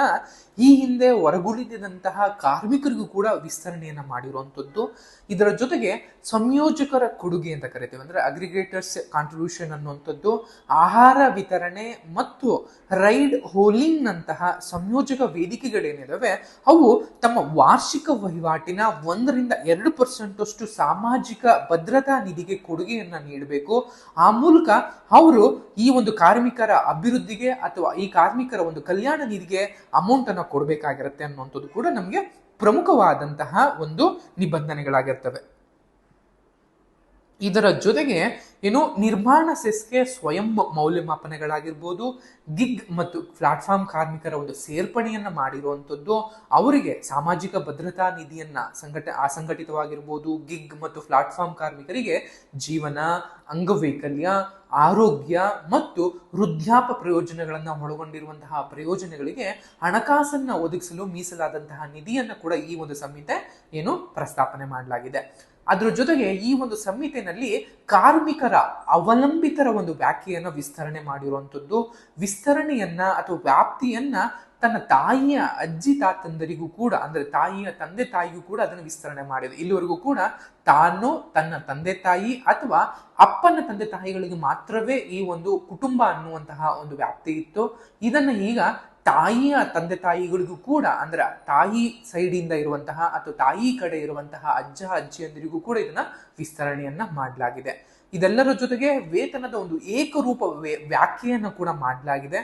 ಈ ಹಿಂದೆ ಹೊರಗುಳಿದಂತಹ ಕಾರ್ಮಿಕರಿಗೂ ಕೂಡ ವಿಸ್ತರಣೆಯನ್ನ ಮಾಡಿರುವಂಥದ್ದು ಇದರ ಜೊತೆಗೆ ಸಂಯೋಜಕರ ಕೊಡುಗೆ ಅಂತ ಕರಿತೇವೆ. ಅಂದ್ರೆ ಅಗ್ರಿಗೇಟರ್ಸ್ ಕಾಂಟ್ರಿಬ್ಯೂಷನ್ ಅನ್ನುವಂಥದ್ದು, ಆಹಾರ ವಿತರಣೆ ಮತ್ತು ರೈಡ್ ಹೋಲಿಂಗ್ ನಂತಹ ಸಂಯೋಜಕ ವೇದಿಕೆಗಳೇನಿದಾವೆ, ಅವು ತಮ್ಮ ವಾರ್ಷಿಕ ವಹಿವಾಟಿನ ಒಂದರಿಂದ ಎರಡು ಪರ್ಸೆಂಟ್ ಅಷ್ಟು ಸಾಮಾಜಿಕ ಭದ್ರತಾ ನಿಧಿಗೆ ಕೊಡುಗೆಯನ್ನ ನೀಡಬೇಕು. ಆ ಮೂಲಕ ಅವರು ಈ ಒಂದು ಕಾರ್ಮಿಕರ ಅಭಿವೃದ್ಧಿಗೆ ಅಥವಾ ಈ ಕಾರ್ಮಿಕರ ಒಂದು ಕಲ್ಯಾಣ ನಿಧಿಗೆ ಅಮೌಂಟ್ ಅನ್ನ ಕೊಡಬೇಕಾಗಿರುತ್ತೆ ಅನ್ನುವಂಥದ್ದು ಕೂಡ ನಮಗೆ ಪ್ರಮುಖವಾದಂತಹ ಒಂದು ನಿಬಂಧನೆಗಳಾಗಿರ್ತವೆ. ಇದರ ಜೊತೆಗೆ ಏನು ನಿರ್ಮಾಣ ಸೆಸ್ಗೆ ಸ್ವಯಂ ಮೌಲ್ಯಮಾಪನಗಳಾಗಿರ್ಬೋದು, ಗಿಗ್ ಮತ್ತು ಪ್ಲಾಟ್ಫಾರ್ಮ್ ಕಾರ್ಮಿಕರ ಒಂದು ಸೇರ್ಪಣೆಯನ್ನು ಮಾಡಿರುವಂಥದ್ದು ಅವರಿಗೆ ಸಾಮಾಜಿಕ ಭದ್ರತಾ ನಿಧಿಯನ್ನು ಸಂಘಟ, ಅಸಂಘಟಿತವಾಗಿರ್ಬೋದು, ಗಿಗ್ ಮತ್ತು ಪ್ಲಾಟ್ಫಾರ್ಮ್ ಕಾರ್ಮಿಕರಿಗೆ ಜೀವನ, ಅಂಗವೈಕಲ್ಯ, ಆರೋಗ್ಯ ಮತ್ತು ವೃದ್ಧಾಪ ಪ್ರಯೋಜನಗಳನ್ನು ಒಳಗೊಂಡಿರುವಂತಹ ಪ್ರಯೋಜನಗಳಿಗೆ ಹಣಕಾಸನ್ನ ಒದಗಿಸಲು ಮೀಸಲಾದಂತಹ ನಿಧಿಯನ್ನು ಕೂಡ ಈ ಒಂದು ಸಂಹಿತೆ ಏನು ಪ್ರಸ್ತಾಪನೆ ಮಾಡಲಾಗಿದೆ. ಅದ್ರ ಜೊತೆಗೆ ಈ ಒಂದು ಸಂಹಿತೆನಲ್ಲಿ ಕಾರ್ಮಿಕರ ಅವಲಂಬಿತರ ಒಂದು ವ್ಯಾಖ್ಯೆಯನ್ನು ವಿಸ್ತರಣೆ ಮಾಡಿರುವಂಥದ್ದು. ವಿಸ್ತರಣೆಯನ್ನ ಅಥವಾ ವ್ಯಾಪ್ತಿಯನ್ನ ತನ್ನ ತಾಯಿಯ ಅಜ್ಜಿ ತಾತಂದರಿಗೂ ಕೂಡ, ಅಂದ್ರೆ ತಾಯಿಯ ತಂದೆ ತಾಯಿಗೂ ಕೂಡ ಅದನ್ನು ವಿಸ್ತರಣೆ ಮಾಡಿದೆ. ಇಲ್ಲಿವರೆಗೂ ಕೂಡ ತಾನು ತನ್ನ ತಂದೆ ತಾಯಿ ಅಥವಾ ಅಪ್ಪನ ತಂದೆ ತಾಯಿಗಳಿಗೆ ಮಾತ್ರವೇ ಈ ಒಂದು ಕುಟುಂಬ ಅನ್ನುವಂತಹ ಒಂದು ವ್ಯಾಪ್ತಿ ಇತ್ತು. ಇದನ್ನ ಈಗ ತಾಯಿಯ ತಂದೆ ತಾಯಿಗಳಿಗೂ ಕೂಡ, ಅಂದ್ರೆ ತಾಯಿ ಸೈಡಿಂದ ಇರುವಂತಹ ಅಥವಾ ತಾಯಿ ಕಡೆ ಇರುವಂತಹ ಅಜ್ಜ ಅಜ್ಜಿಯಂದಿರಿಗೂ ಕೂಡ ಇದನ್ನ ವಿಸ್ತರಣೆಯನ್ನ ಮಾಡಲಾಗಿದೆ. ಇದೆಲ್ಲರ ಜೊತೆಗೆ ವೇತನದ ಒಂದು ಏಕರೂಪ ವ್ಯ- ವ್ಯಾಖ್ಯೆಯನ್ನು ಕೂಡ ಮಾಡಲಾಗಿದೆ.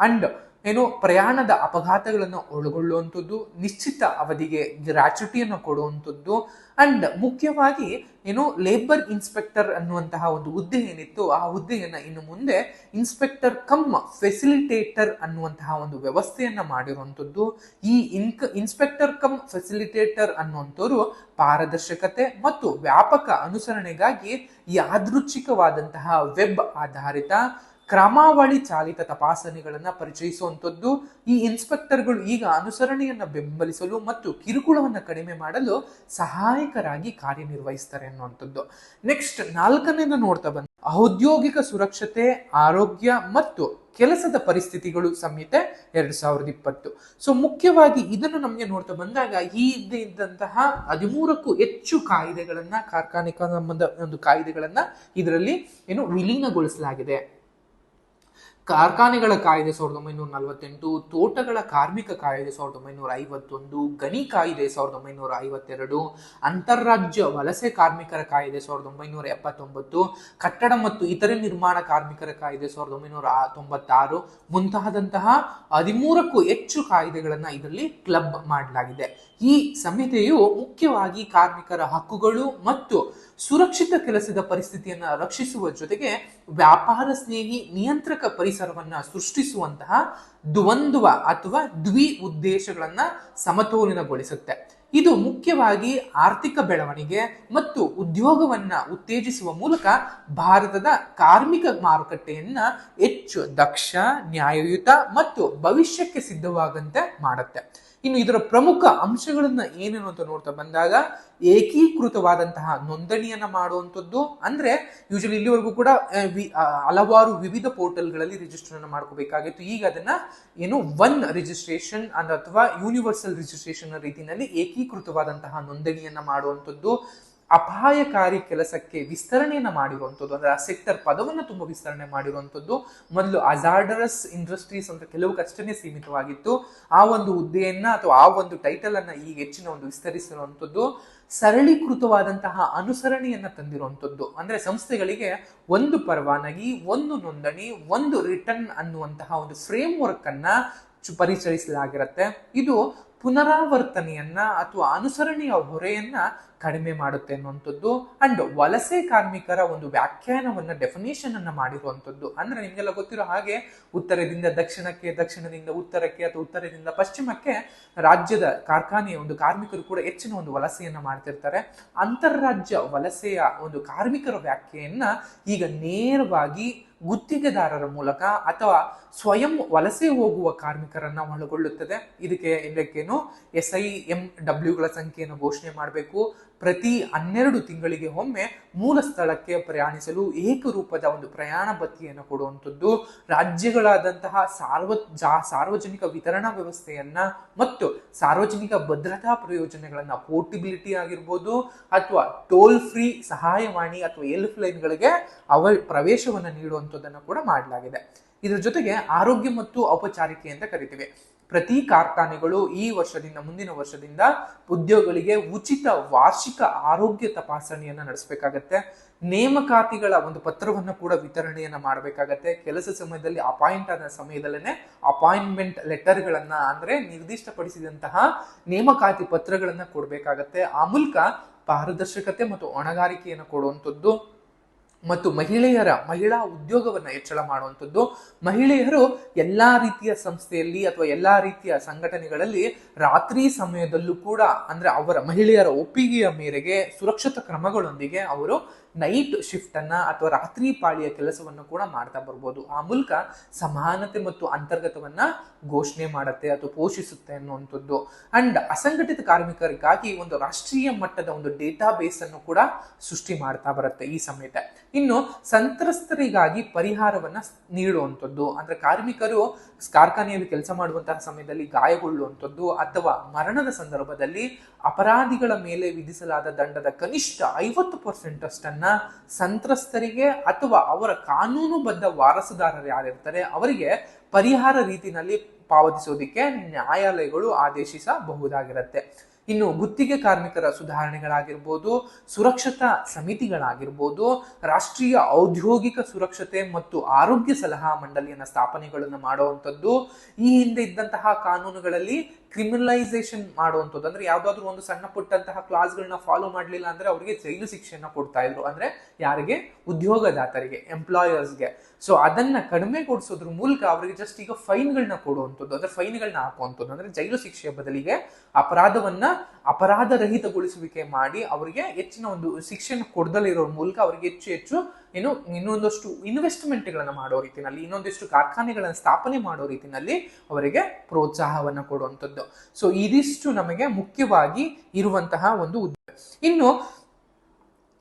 ಅಂಡ್ ಏನು ಪ್ರಯಾಣದ ಅಪಘಾತಗಳನ್ನು ಒಳಗೊಳ್ಳುವಂಥದ್ದು, ನಿಶ್ಚಿತ ಅವಧಿಗೆ ಗ್ರಾಚ್ಯುಟಿಯನ್ನು ಕೊಡುವಂಥದ್ದು ಅಂಡ್ ಮುಖ್ಯವಾಗಿ ಏನು ಲೇಬರ್ ಇನ್ಸ್ಪೆಕ್ಟರ್ ಅನ್ನುವಂತಹ ಒಂದು ಹುದ್ದೆ ಏನಿತ್ತು ಆ ಹುದ್ದೆಯನ್ನು ಇನ್ನು ಮುಂದೆ ಇನ್ಸ್ಪೆಕ್ಟರ್ ಕಮ್ ಫೆಸಿಲಿಟೇಟರ್ ಅನ್ನುವಂತಹ ಒಂದು ವ್ಯವಸ್ಥೆಯನ್ನು ಮಾಡಿರುವಂಥದ್ದು. ಈ ಇನ್ಕ ಇನ್ಸ್ಪೆಕ್ಟರ್ ಕಮ್ ಫೆಸಿಲಿಟೇಟರ್ ಅನ್ನುವಂಥವ್ರು ಪಾರದರ್ಶಕತೆ ಮತ್ತು ವ್ಯಾಪಕ ಅನುಸರಣೆಗಾಗಿ ಯಾದೃಚ್ಛಿಕವಾದಂತಹ ವೆಬ್ ಆಧಾರಿತ ಕ್ರಮಾವಳಿ ಚಾಲಿತ ತಪಾಸಣೆಗಳನ್ನು ಪರಿಚಯಿಸುವಂಥದ್ದು ಈ ಇನ್ಸ್ಪೆಕ್ಟರ್ಗಳು ಈಗ ಅನುಸರಣೆಯನ್ನ ಬೆಂಬಲಿಸಲು ಮತ್ತು ಕಿರುಕುಳವನ್ನ ಕಡಿಮೆ ಮಾಡಲು ಸಹಾಯಕರಾಗಿ ಕಾರ್ಯನಿರ್ವಹಿಸ್ತಾರೆ ಅನ್ನುವಂಥದ್ದು. ನೆಕ್ಸ್ಟ್ ನಾಲ್ಕನೇದು ನೋಡ್ತಾ ಬಂದ, ಔದ್ಯೋಗಿಕ ಸುರಕ್ಷತೆ, ಆರೋಗ್ಯ ಮತ್ತು ಕೆಲಸದ ಪರಿಸ್ಥಿತಿಗಳು ಸಂಹಿತೆ ಎರಡು ಸಾವಿರದ ಇಪ್ಪತ್ತು. ಸೊ ಮುಖ್ಯವಾಗಿ ಇದನ್ನು ನಮಗೆ ನೋಡ್ತಾ ಬಂದಾಗ ಈ ಹಿಂದೆ ಇದ್ದಂತಹ ಹದಿಮೂರಕ್ಕೂ ಹೆಚ್ಚು ಕಾಯ್ದೆಗಳನ್ನ ಕಾರ್ಖಾನೆ ಸಂಬಂಧ ಒಂದು ಕಾಯ್ದೆಗಳನ್ನ ಇದರಲ್ಲಿ ಏನು ವಿಲೀನಗೊಳಿಸಲಾಗಿದೆ. ಕಾರ್ಖಾನೆಗಳ ಕಾಯ್ದೆ ಸಾವಿರದ ಒಂಬೈನೂರ ನಲವತ್ತೆಂಟು, ತೋಟಗಳ ಕಾರ್ಮಿಕ ಕಾಯ್ದೆ ಸಾವಿರದ ಒಂಬೈನೂರ ಐವತ್ತೊಂದು, ಗಣಿ ಕಾಯ್ದೆ ಸಾವಿರದ ಒಂಬೈನೂರ ಐವತ್ತೆರಡು ಅಂತಾರಾಜ್ಯ ವಲಸೆ ಕಾರ್ಮಿಕರ ಕಾಯ್ದೆ ಸಾವಿರದ ಒಂಬೈನೂರ ಎಪ್ಪತ್ತೊಂಬತ್ತು, ಕಟ್ಟಡ ಮತ್ತು ಇತರೆ ನಿರ್ಮಾಣ ಕಾರ್ಮಿಕರ ಕಾಯ್ದೆ ಸಾವಿರದ ಒಂಬೈನೂರ ತೊಂಬತ್ತಾರು, ಮುಂತಾದಂತಹ ಹದಿಮೂರಕ್ಕೂ ಹೆಚ್ಚು ಕಾಯ್ದೆಗಳನ್ನ ಇದರಲ್ಲಿ ಕ್ಲಬ್ ಮಾಡಲಾಗಿದೆ. ಈ ಸಂಹಿತೆಯು ಮುಖ್ಯವಾಗಿ ಕಾರ್ಮಿಕರ ಹಕ್ಕುಗಳು ಮತ್ತು ಸುರಕ್ಷಿತ ಕೆಲಸದ ಪರಿಸ್ಥಿತಿಯನ್ನ ರಕ್ಷಿಸುವ ಜೊತೆಗೆ ವ್ಯಾಪಾರ ಸ್ನೇಹಿ ನಿಯಂತ್ರಕ ಪರಿಸರವನ್ನ ಸೃಷ್ಟಿಸುವಂತಹ ದ್ವಂದ್ವ ಅಥವಾ ದ್ವಿ ಉದ್ದೇಶಗಳನ್ನ ಸಮತೋಲನಗೊಳಿಸುತ್ತೆ. ಇದು ಮುಖ್ಯವಾಗಿ ಆರ್ಥಿಕ ಬೆಳವಣಿಗೆ ಮತ್ತು ಉದ್ಯೋಗವನ್ನ ಉತ್ತೇಜಿಸುವ ಮೂಲಕ ಭಾರತದ ಕಾರ್ಮಿಕ ಮಾರುಕಟ್ಟೆಯನ್ನ ಹೆಚ್ಚು ದಕ್ಷ, ನ್ಯಾಯಯುತ ಮತ್ತು ಭವಿಷ್ಯಕ್ಕೆ ಸಿದ್ಧವಾಗಂತೆ ಮಾಡುತ್ತೆ. ಇನ್ನು ಇದರ ಪ್ರಮುಖ ಅಂಶಗಳನ್ನ ಏನೇನು ಅಂತ ನೋಡ್ತಾ ಬಂದಾಗ ಏಕೀಕೃತವಾದಂತಹ ನೋಂದಣಿಯನ್ನ ಮಾಡುವಂಥದ್ದು, ಅಂದ್ರೆ ಯೂಶಲಿ ಇಲ್ಲಿವರೆಗೂ ಕೂಡ ಹಲವಾರು ವಿವಿಧ ಪೋರ್ಟಲ್ಗಳಲ್ಲಿ ರಿಜಿಸ್ಟರ್ ಅನ್ನ ಮಾಡ್ಕೋಬೇಕಾಗಿತ್ತು. ಈಗ ಅದನ್ನ ಏನು ಒನ್ ರಿಜಿಸ್ಟ್ರೇಷನ್ ಅಥವಾ ಯೂನಿವರ್ಸಲ್ ರಿಜಿಸ್ಟ್ರೇಷನ್ ರೀತಿಯಲ್ಲಿ ಏಕೀಕೃತವಾದಂತಹ ನೋಂದಣಿಯನ್ನ ಮಾಡುವಂಥದ್ದು ಅಪಾಯಕಾರಿ ಕೆಲಸಕ್ಕೆ ವಿಸ್ತರಣೆಯನ್ನು ಮಾಡಿರುವಂಥದ್ದು, ಅಂದರೆ ಆ ಸೆಕ್ಟರ್ ಪದವನ್ನು ತುಂಬ ವಿಸ್ತರಣೆ ಮಾಡಿರುವಂಥದ್ದು ಮೊದಲು ಅಜಾರ್ಡರಸ್ ಇಂಡಸ್ಟ್ರೀಸ್ ಅಂತ ಕೆಲವು ಕಷ್ಟನೇ ಸೀಮಿತವಾಗಿತ್ತು. ಆ ಒಂದು ಹುದ್ದೆಯನ್ನು ಅಥವಾ ಆ ಒಂದು ಟೈಟಲ್ ಅನ್ನ ಈಗ ಹೆಚ್ಚಿನ ಒಂದು ವಿಸ್ತರಿಸಿರುವಂಥದ್ದು, ಸರಳೀಕೃತವಾದಂತಹ ಅನುಸರಣೆಯನ್ನು ತಂದಿರುವಂಥದ್ದು. ಅಂದರೆ ಸಂಸ್ಥೆಗಳಿಗೆ ಒಂದು ಪರವಾನಗಿ, ಒಂದು ನೋಂದಣಿ, ಒಂದು ರಿಟರ್ನ್ ಅನ್ನುವಂತಹ ಒಂದು ಫ್ರೇಮ್ ವರ್ಕ್ ಅನ್ನ ಪರಿಚಯಿಸಲಾಗಿರುತ್ತೆ. ಇದು ಪುನರಾವರ್ತನೆಯನ್ನ ಅಥವಾ ಅನುಸರಣೆಯ ಹೊರೆಯನ್ನ ಕಡಿಮೆ ಮಾಡುತ್ತೆ ಅನ್ನುವಂಥದ್ದು. ಅಂಡ್ ವಲಸೆ ಕಾರ್ಮಿಕರ ಒಂದು ವ್ಯಾಖ್ಯಾನವನ್ನ ಡೆಫಿನೇಷನ್ ಅನ್ನ ಮಾಡಿರುವಂಥದ್ದು. ಅಂದ್ರೆ ನಿಮಗೆಲ್ಲ ಗೊತ್ತಿರೋ ಹಾಗೆ ಉತ್ತರದಿಂದ ದಕ್ಷಿಣಕ್ಕೆ, ದಕ್ಷಿಣದಿಂದ ಉತ್ತರಕ್ಕೆ ಅಥವಾ ಉತ್ತರದಿಂದ ಪಶ್ಚಿಮಕ್ಕೆ ರಾಜ್ಯದ ಕಾರ್ಖಾನೆಯ ಒಂದು ಕಾರ್ಮಿಕರು ಕೂಡ ಹೆಚ್ಚಿನ ಒಂದು ವಲಸೆಯನ್ನ ಮಾಡ್ತಿರ್ತಾರೆ. ಅಂತರರಾಜ್ಯ ವಲಸೆಯ ಒಂದು ಕಾರ್ಮಿಕರ ವ್ಯಾಖ್ಯೆಯನ್ನ ಈಗ ನೇರವಾಗಿ ಗುತ್ತಿಗೆದಾರರ ಮೂಲಕ ಅಥವಾ ಸ್ವಯಂ ವಲಸೆ ಹೋಗುವ ಕಾರ್ಮಿಕರನ್ನ ಒಳಗೊಳ್ಳುತ್ತದೆ. ಇದಕ್ಕೆ ಇದಕ್ಕೇನು ಎಸ್ ಐ ಎಂ ಡಬ್ಲ್ಯೂಗಳ ಸಂಖ್ಯೆಯನ್ನು ಘೋಷಣೆ ಮಾಡಬೇಕು. ಪ್ರತಿ ಹನ್ನೆರಡು ತಿಂಗಳಿಗೆ ಒಮ್ಮೆ ಮೂಲ ಸ್ಥಳಕ್ಕೆ ಪ್ರಯಾಣಿಸಲು ಏಕರೂಪದ ಒಂದು ಪ್ರಯಾಣ ಬತ್ತಿಯನ್ನು ಕೊಡುವಂಥದ್ದು. ರಾಜ್ಯಗಳಾದಂತಹ ಸಾರ್ವ ಸಾರ್ವಜನಿಕ ವಿತರಣಾ ವ್ಯವಸ್ಥೆಯನ್ನ ಮತ್ತು ಸಾರ್ವಜನಿಕ ಭದ್ರತಾ ಪ್ರಯೋಜನಗಳನ್ನು ಪೋರ್ಟಿಬಿಲಿಟಿ ಆಗಿರ್ಬೋದು ಅಥವಾ ಟೋಲ್ ಫ್ರೀ ಸಹಾಯವಾಣಿ ಅಥವಾ ಹೆಲ್ಪ್ ಲೈನ್ಗಳಿಗೆ ಅವ, ಪ್ರವೇಶವನ್ನು ನೀಡುವಂಥದ್ದನ್ನು ಕೂಡ ಮಾಡಲಾಗಿದೆ. ಇದರ ಜೊತೆಗೆ ಆರೋಗ್ಯ ಮತ್ತು ಔಪಚಾರಿಕೆ ಅಂತ ಕರಿತೀವಿ. ಪ್ರತಿ ಕಾರ್ಖಾನೆಗಳು ಈ ವರ್ಷದಿಂದ, ಮುಂದಿನ ವರ್ಷದಿಂದ ಉದ್ಯೋಗಿಗಳಿಗೆ ಉಚಿತ ವಾರ್ಷಿಕ ಆರೋಗ್ಯ ತಪಾಸಣೆಯನ್ನ ನಡೆಸಬೇಕಾಗತ್ತೆ. ನೇಮಕಾತಿಗಳ ಒಂದು ಪತ್ರವನ್ನು ಕೂಡ ವಿತರಣೆಯನ್ನ ಮಾಡಬೇಕಾಗತ್ತೆ. ಕೆಲಸ ಸಮಯದಲ್ಲಿ ಅಪಾಯಿಂಟ್ ಆದ ಸಮಯದಲ್ಲೇ ಅಪಾಯಿಂಟ್ಮೆಂಟ್ ಲೆಟರ್ಗಳನ್ನ ಅಂದ್ರೆ ನಿರ್ದಿಷ್ಟಪಡಿಸಿದಂತಹ ನೇಮಕಾತಿ ಪತ್ರಗಳನ್ನ ಕೊಡಬೇಕಾಗತ್ತೆ. ಆ ಮೂಲಕ ಪಾರದರ್ಶಕತೆ ಮತ್ತು ಹೊಣೆಗಾರಿಕೆಯನ್ನು ಕೊಡುವಂಥದ್ದು. ಮತ್ತು ಮಹಿಳೆಯರ ಮಹಿಳಾ ಉದ್ಯೋಗವನ್ನ ಹೆಚ್ಚಳ ಮಾಡುವಂಥದ್ದು. ಮಹಿಳೆಯರು ಎಲ್ಲಾ ರೀತಿಯ ಸಂಸ್ಥೆಯಲ್ಲಿ ಅಥವಾ ಎಲ್ಲಾ ರೀತಿಯ ಸಂಘಟನೆಗಳಲ್ಲಿ ರಾತ್ರಿ ಸಮಯದಲ್ಲೂ ಕೂಡ ಅಂದ್ರೆ ಅವರ ಮಹಿಳೆಯರ ಒಪ್ಪಿಗೆಯ ಮೇರೆಗೆ ಸುರಕ್ಷತಾ ಕ್ರಮಗಳೊಂದಿಗೆ ಅವರು ನೈಟ್ ಶಿಫ್ಟ್ ಅನ್ನ ಅಥವಾ ರಾತ್ರಿ ಪಾಳಿಯ ಕೆಲಸವನ್ನು ಕೂಡ ಮಾಡ್ತಾ ಬರ್ಬೋದು. ಆ ಮೂಲಕ ಸಮಾನತೆ ಮತ್ತು ಅಂತರ್ಗತವನ್ನ ಘೋಷಣೆ ಮಾಡುತ್ತೆ ಅಥವಾ ಪೋಷಿಸುತ್ತೆ ಅನ್ನುವಂಥದ್ದು. ಅಂಡ್ ಅಸಂಘಟಿತ ಕಾರ್ಮಿಕರಿಗಾಗಿ ಒಂದು ರಾಷ್ಟ್ರೀಯ ಮಟ್ಟದ ಒಂದು ಡೇಟಾ ಬೇಸ್ ಅನ್ನು ಕೂಡ ಸೃಷ್ಟಿ ಮಾಡ್ತಾ ಬರುತ್ತೆ ಈ ಸಮೇತ ಇನ್ನು ಸಂತ್ರಸ್ತರಿಗಾಗಿ ಪರಿಹಾರವನ್ನ ನೀಡುವಂಥದ್ದು. ಅಂದ್ರೆ ಕಾರ್ಮಿಕರು ಕಾರ್ಖಾನೆಯಲ್ಲಿ ಕೆಲಸ ಮಾಡುವಂತಹ ಸಮಯದಲ್ಲಿ ಗಾಯಗೊಳ್ಳುವಂಥದ್ದು ಅಥವಾ ಮರಣದ ಸಂದರ್ಭದಲ್ಲಿ ಅಪರಾಧಿಗಳ ಮೇಲೆ ವಿಧಿಸಲಾದ ದಂಡದ ಕನಿಷ್ಠ ಐವತ್ತು ಪರ್ಸೆಂಟ್ ಅಷ್ಟನ್ನ ಸಂತ್ರಸ್ತರಿಗೆ ಅಥವಾ ಅವರ ಕಾನೂನುಬದ್ಧ ವಾರಸುದಾರರು ಯಾರಿರ್ತಾರೆ, ಅವರಿಗೆ ಪರಿಹಾರ ರೀತಿನಲ್ಲಿ ಪಾವತಿಸೋದಿಕ್ಕೆ ನ್ಯಾಯಾಲಯಗಳು ಆದೇಶಿಸಬಹುದಾಗಿರುತ್ತೆ. ಇನ್ನು ಗುತ್ತಿಗೆ ಕಾರ್ಮಿಕರ ಸುಧಾರಣೆಗಳಾಗಿರ್ಬೋದು, ಸುರಕ್ಷತಾ ಸಮಿತಿಗಳಾಗಿರ್ಬೋದು, ರಾಷ್ಟ್ರೀಯ ಔದ್ಯೋಗಿಕ ಸುರಕ್ಷತೆ ಮತ್ತು ಆರೋಗ್ಯ ಸಲಹಾ ಮಂಡಳಿಯನ್ನ ಸ್ಥಾಪನೆಗಳನ್ನು ಮಾಡುವಂಥದ್ದು, ಈ ಹಿಂದೆ ಇದ್ದಂತಹ ಕಾನೂನುಗಳಲ್ಲಿ ಕ್ರಿಮಿನಲೈಸೇಷನ್ ಮಾಡುವಂಥದ್ದು. ಅಂದ್ರೆ ಯಾವ್ದಾದ್ರು ಒಂದು ಸಣ್ಣ ಪುಟ್ಟಂತಹ ಕ್ಲಾಸ್ಗಳನ್ನ ಫಾಲೋ ಮಾಡಲಿಲ್ಲ ಅಂದ್ರೆ ಅವರಿಗೆ ಜೈಲು ಶಿಕ್ಷೆಯನ್ನ ಕೊಡ್ತಾ ಇದ್ರು. ಅಂದ್ರೆ ಯಾರಿಗೆ? ಉದ್ಯೋಗದಾತರಿಗೆ ಎಂಪ್ಲಾಯರ್ಸ್ಗೆ ಸೊ ಅದನ್ನ ಕಡಿಮೆಗೊಳಿಸೋದ್ರ ಮೂಲಕ ಅವರಿಗೆ ಜಸ್ಟ್ ಈಗ ಫೈನ್ಗಳನ್ನ ಕೊಡುವಂಥದ್ದು. ಅಂದ್ರೆ ಫೈನ್ಗಳನ್ನ ಹಾಕುವಂಥದ್ದು. ಅಂದ್ರೆ ಜೈಲು ಶಿಕ್ಷೆಯ ಬದಲಿಗೆ ಅಪರಾಧವನ್ನ ಅಪರಾಧ ರಹಿತಗೊಳಿಸುವಿಕೆ ಮಾಡಿ ಅವರಿಗೆ ಹೆಚ್ಚಿನ ಒಂದು ಶಿಕ್ಷಣ ಕೊಡದಲ್ಲಿರೋ ಮೂಲಕ ಅವರಿಗೆ ಹೆಚ್ಚು ಹೆಚ್ಚು ಏನು ಇನ್ನೊಂದಷ್ಟು ಇನ್ವೆಸ್ಟ್ಮೆಂಟ್ಗಳನ್ನು ಮಾಡೋ ರೀತಿನಲ್ಲಿ, ಇನ್ನೊಂದಿಷ್ಟು ಕಾರ್ಖಾನೆಗಳನ್ನು ಸ್ಥಾಪನೆ ಮಾಡೋ ರೀತಿನಲ್ಲಿ ಅವರಿಗೆ ಪ್ರೋತ್ಸಾಹವನ್ನು ಕೊಡುವಂಥದ್ದು. ಸೊ ಇದಿಷ್ಟು ನಮಗೆ ಮುಖ್ಯವಾಗಿ ಇರುವಂತಹ ಒಂದು ಇನ್ನು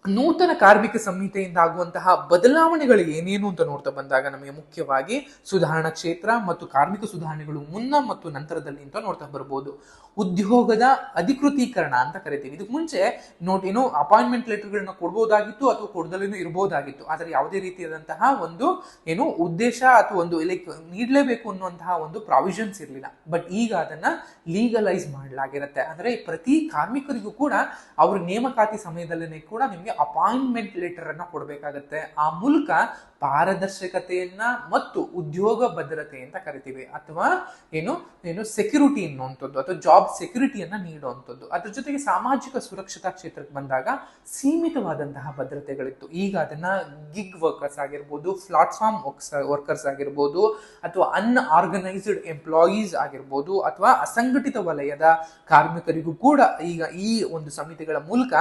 ನೂತನ ಕಾರ್ಮಿಕ ಸಂಹಿತೆಯಿಂದ ಆಗುವಂತಹ ಬದಲಾವಣೆಗಳು ಏನೇನು ಅಂತ ನೋಡ್ತಾ ಬಂದಾಗ ನಮಗೆ ಮುಖ್ಯವಾಗಿ ಸುಧಾರಣಾ ಕ್ಷೇತ್ರ ಮತ್ತು ಕಾರ್ಮಿಕ ಸುಧಾರಣೆಗಳು ಮುನ್ನ ಮತ್ತು ನಂತರದಲ್ಲಿ ಅಂತ ನೋಡ್ತಾ ಬರ್ಬೋದು. ಉದ್ಯೋಗದ ಅಧಿಕೃತೀಕರಣ ಅಂತ ಕರಿತೀವಿ. ಇದಕ್ಕೆ ಮುಂಚೆ ನೋಟ್ ಏನು ಅಪಾಯಿಂಟ್ಮೆಂಟ್ ಲೆಟರ್ಗಳನ್ನ ಕೊಡ್ಬೋದಾಗಿತ್ತು ಅಥವಾ ಕೊಡದಲೇನು ಇರಬಹುದಾಗಿತ್ತು ಆದರೆ ಯಾವುದೇ ರೀತಿಯಾದಂತಹ ಒಂದು ಏನು ಉದ್ದೇಶ ಅಥವಾ ಒಂದು ಲೈಕ್ ನೀಡಲೇಬೇಕು ಅನ್ನುವಂತಹ ಒಂದು ಪ್ರಾವಿಷನ್ಸ್ ಇರಲಿಲ್ಲ. ಬಟ್ ಈಗ ಅದನ್ನ ಲೀಗಲೈಸ್ ಮಾಡಲಾಗಿರುತ್ತೆ. ಅಂದ್ರೆ ಪ್ರತಿ ಕಾರ್ಮಿಕರಿಗೂ ಕೂಡ ಅವ್ರ ನೇಮಕಾತಿ ಸಮಯದಲ್ಲೇ ಕೂಡ ನಿಮಗೆ ಅಪಾಯಿಂಟ್ಮೆಂಟ್ ಲೆಟರ್ ಅನ್ನು ಕೊಡಬೇಕಾಗತ್ತೆ. ಆ ಮೂಲಕ ಪಾರದರ್ಶಕತೆಯನ್ನ ಮತ್ತು ಉದ್ಯೋಗ ಭದ್ರತೆ ಅಂತ ಕರಿತೀವಿ. ಅಥವಾ ಏನು ಏನು ಸೆಕ್ಯೂರಿಟಿ ಅನ್ನುವಂಥದ್ದು, ಅಥವಾ ಜಾಬ್ ಸೆಕ್ಯೂರಿಟಿಯನ್ನ ನೀಡುವಂಥದ್ದು. ಅದ್ರ ಜೊತೆಗೆ ಸಾಮಾಜಿಕ ಸುರಕ್ಷತಾ ಕ್ಷೇತ್ರಕ್ಕೆ ಬಂದಾಗ ಸೀಮಿತವಾದಂತಹ ಭದ್ರತೆಗಳಿತ್ತು. ಈಗ ಅದನ್ನ ಗಿಗ್ ವರ್ಕರ್ಸ್ ಆಗಿರ್ಬೋದು ಪ್ಲಾಟ್ಫಾರ್ಮ್ ವರ್ಕರ್ಸ್ ಆಗಿರ್ಬೋದು, ಅಥವಾ ಅನ್ಆರ್ಗನೈಸ್ಡ್ ಎಂಪ್ಲಾಯೀಸ್ ಆಗಿರ್ಬೋದು, ಅಥವಾ ಅಸಂಘಟಿತ ವಲಯದ ಕಾರ್ಮಿಕರಿಗೂ ಕೂಡ ಈಗ ಈ ಒಂದು ಸಮಿತಿಗಳ ಮೂಲಕ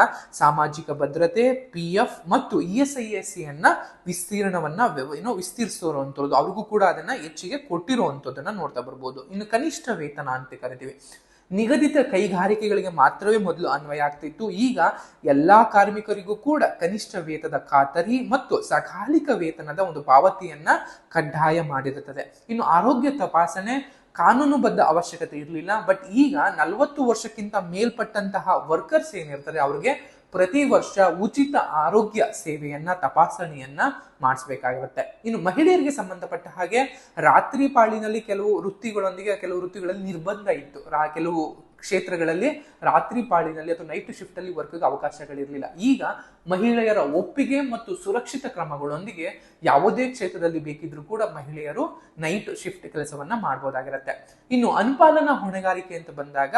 ಸಾಮಾಜಿಕ ಭದ್ರತೆ ಪಿ ಎಫ್ ಮತ್ತು ಇ ಎಸ್ ಐ ಎಸ್ ಅನ್ನ ವಿಸ್ತೀರ್ಣವನ್ನ ವ್ಯವ- ಏನೋ ವಿಸ್ತರಿಸಿರುವಂಥದ್ದು ಅವ್ರಿಗೂ ಕೂಡ ಅದನ್ನ ಹೆಚ್ಚಿಗೆ ಕೊಟ್ಟಿರುವಂಥದ್ದನ್ನ ನೋಡ್ತಾ ಬರ್ಬೋದು. ಇನ್ನು ಕನಿಷ್ಠ ವೇತನ ಅಂತ ಕರಿತೀವಿ. ನಿಗದಿತ ಕೈಗಾರಿಕೆಗಳಿಗೆ ಮಾತ್ರವೇ ಮೊದಲು ಅನ್ವಯ ಆಗ್ತಿತ್ತು. ಈಗ ಎಲ್ಲಾ ಕಾರ್ಮಿಕರಿಗೂ ಕೂಡ ಕನಿಷ್ಠ ವೇತನದ ಖಾತರಿ ಮತ್ತು ಸಕಾಲಿಕ ವೇತನದ ಒಂದು ಪಾವತಿಯನ್ನ ಕಡ್ಡಾಯ ಮಾಡಿರುತ್ತದೆ. ಇನ್ನು ಆರೋಗ್ಯ ತಪಾಸಣೆ ಕಾನೂನುಬದ್ಧ ಅವಶ್ಯಕತೆ ಇರಲಿಲ್ಲ. ಬಟ್ ಈಗ ನಲವತ್ತು ವರ್ಷಕ್ಕಿಂತ ಮೇಲ್ಪಟ್ಟಂತಹ ವರ್ಕರ್ಸ್ ಏನಿರ್ತಾರೆ, ಅವ್ರಿಗೆ ಪ್ರತಿ ವರ್ಷ ಉಚಿತ ಆರೋಗ್ಯ ಸೇವೆಯನ್ನ, ತಪಾಸಣೆಯನ್ನ ಮಾಡಿಸ್ಬೇಕಾಗಿರುತ್ತೆ. ಇನ್ನು ಮಹಿಳೆಯರಿಗೆ ಸಂಬಂಧಪಟ್ಟ ಹಾಗೆ ರಾತ್ರಿ ಪಾಳಿನಲ್ಲಿ ಕೆಲವು ವೃತ್ತಿಗಳೊಂದಿಗೆ, ಕೆಲವು ವೃತ್ತಿಗಳಲ್ಲಿ ನಿರ್ಬಂಧ ಇತ್ತು. ರಾ- ಕೆಲವು ಕ್ಷೇತ್ರಗಳಲ್ಲಿ ರಾತ್ರಿ ಪಾಳಿನಲ್ಲಿ ಅಥವಾ ನೈಟ್ ಶಿಫ್ಟ್ ಅಲ್ಲಿ ವರ್ಕ್ಗೆ ಅವಕಾಶಗಳಿರಲಿಲ್ಲ. ಈಗ ಮಹಿಳೆಯರ ಒಪ್ಪಿಗೆ ಮತ್ತು ಸುರಕ್ಷಿತ ಕ್ರಮಗಳೊಂದಿಗೆ ಯಾವುದೇ ಕ್ಷೇತ್ರದಲ್ಲಿ ಬೇಕಿದ್ರೂ ಕೂಡ ಮಹಿಳೆಯರು ನೈಟ್ ಶಿಫ್ಟ್ ಕೆಲಸವನ್ನ ಮಾಡಬಹುದಾಗಿರುತ್ತೆ ಇನ್ನು ಅನುಪಾಲನಾ ಹೊಣೆಗಾರಿಕೆ ಅಂತ ಬಂದಾಗ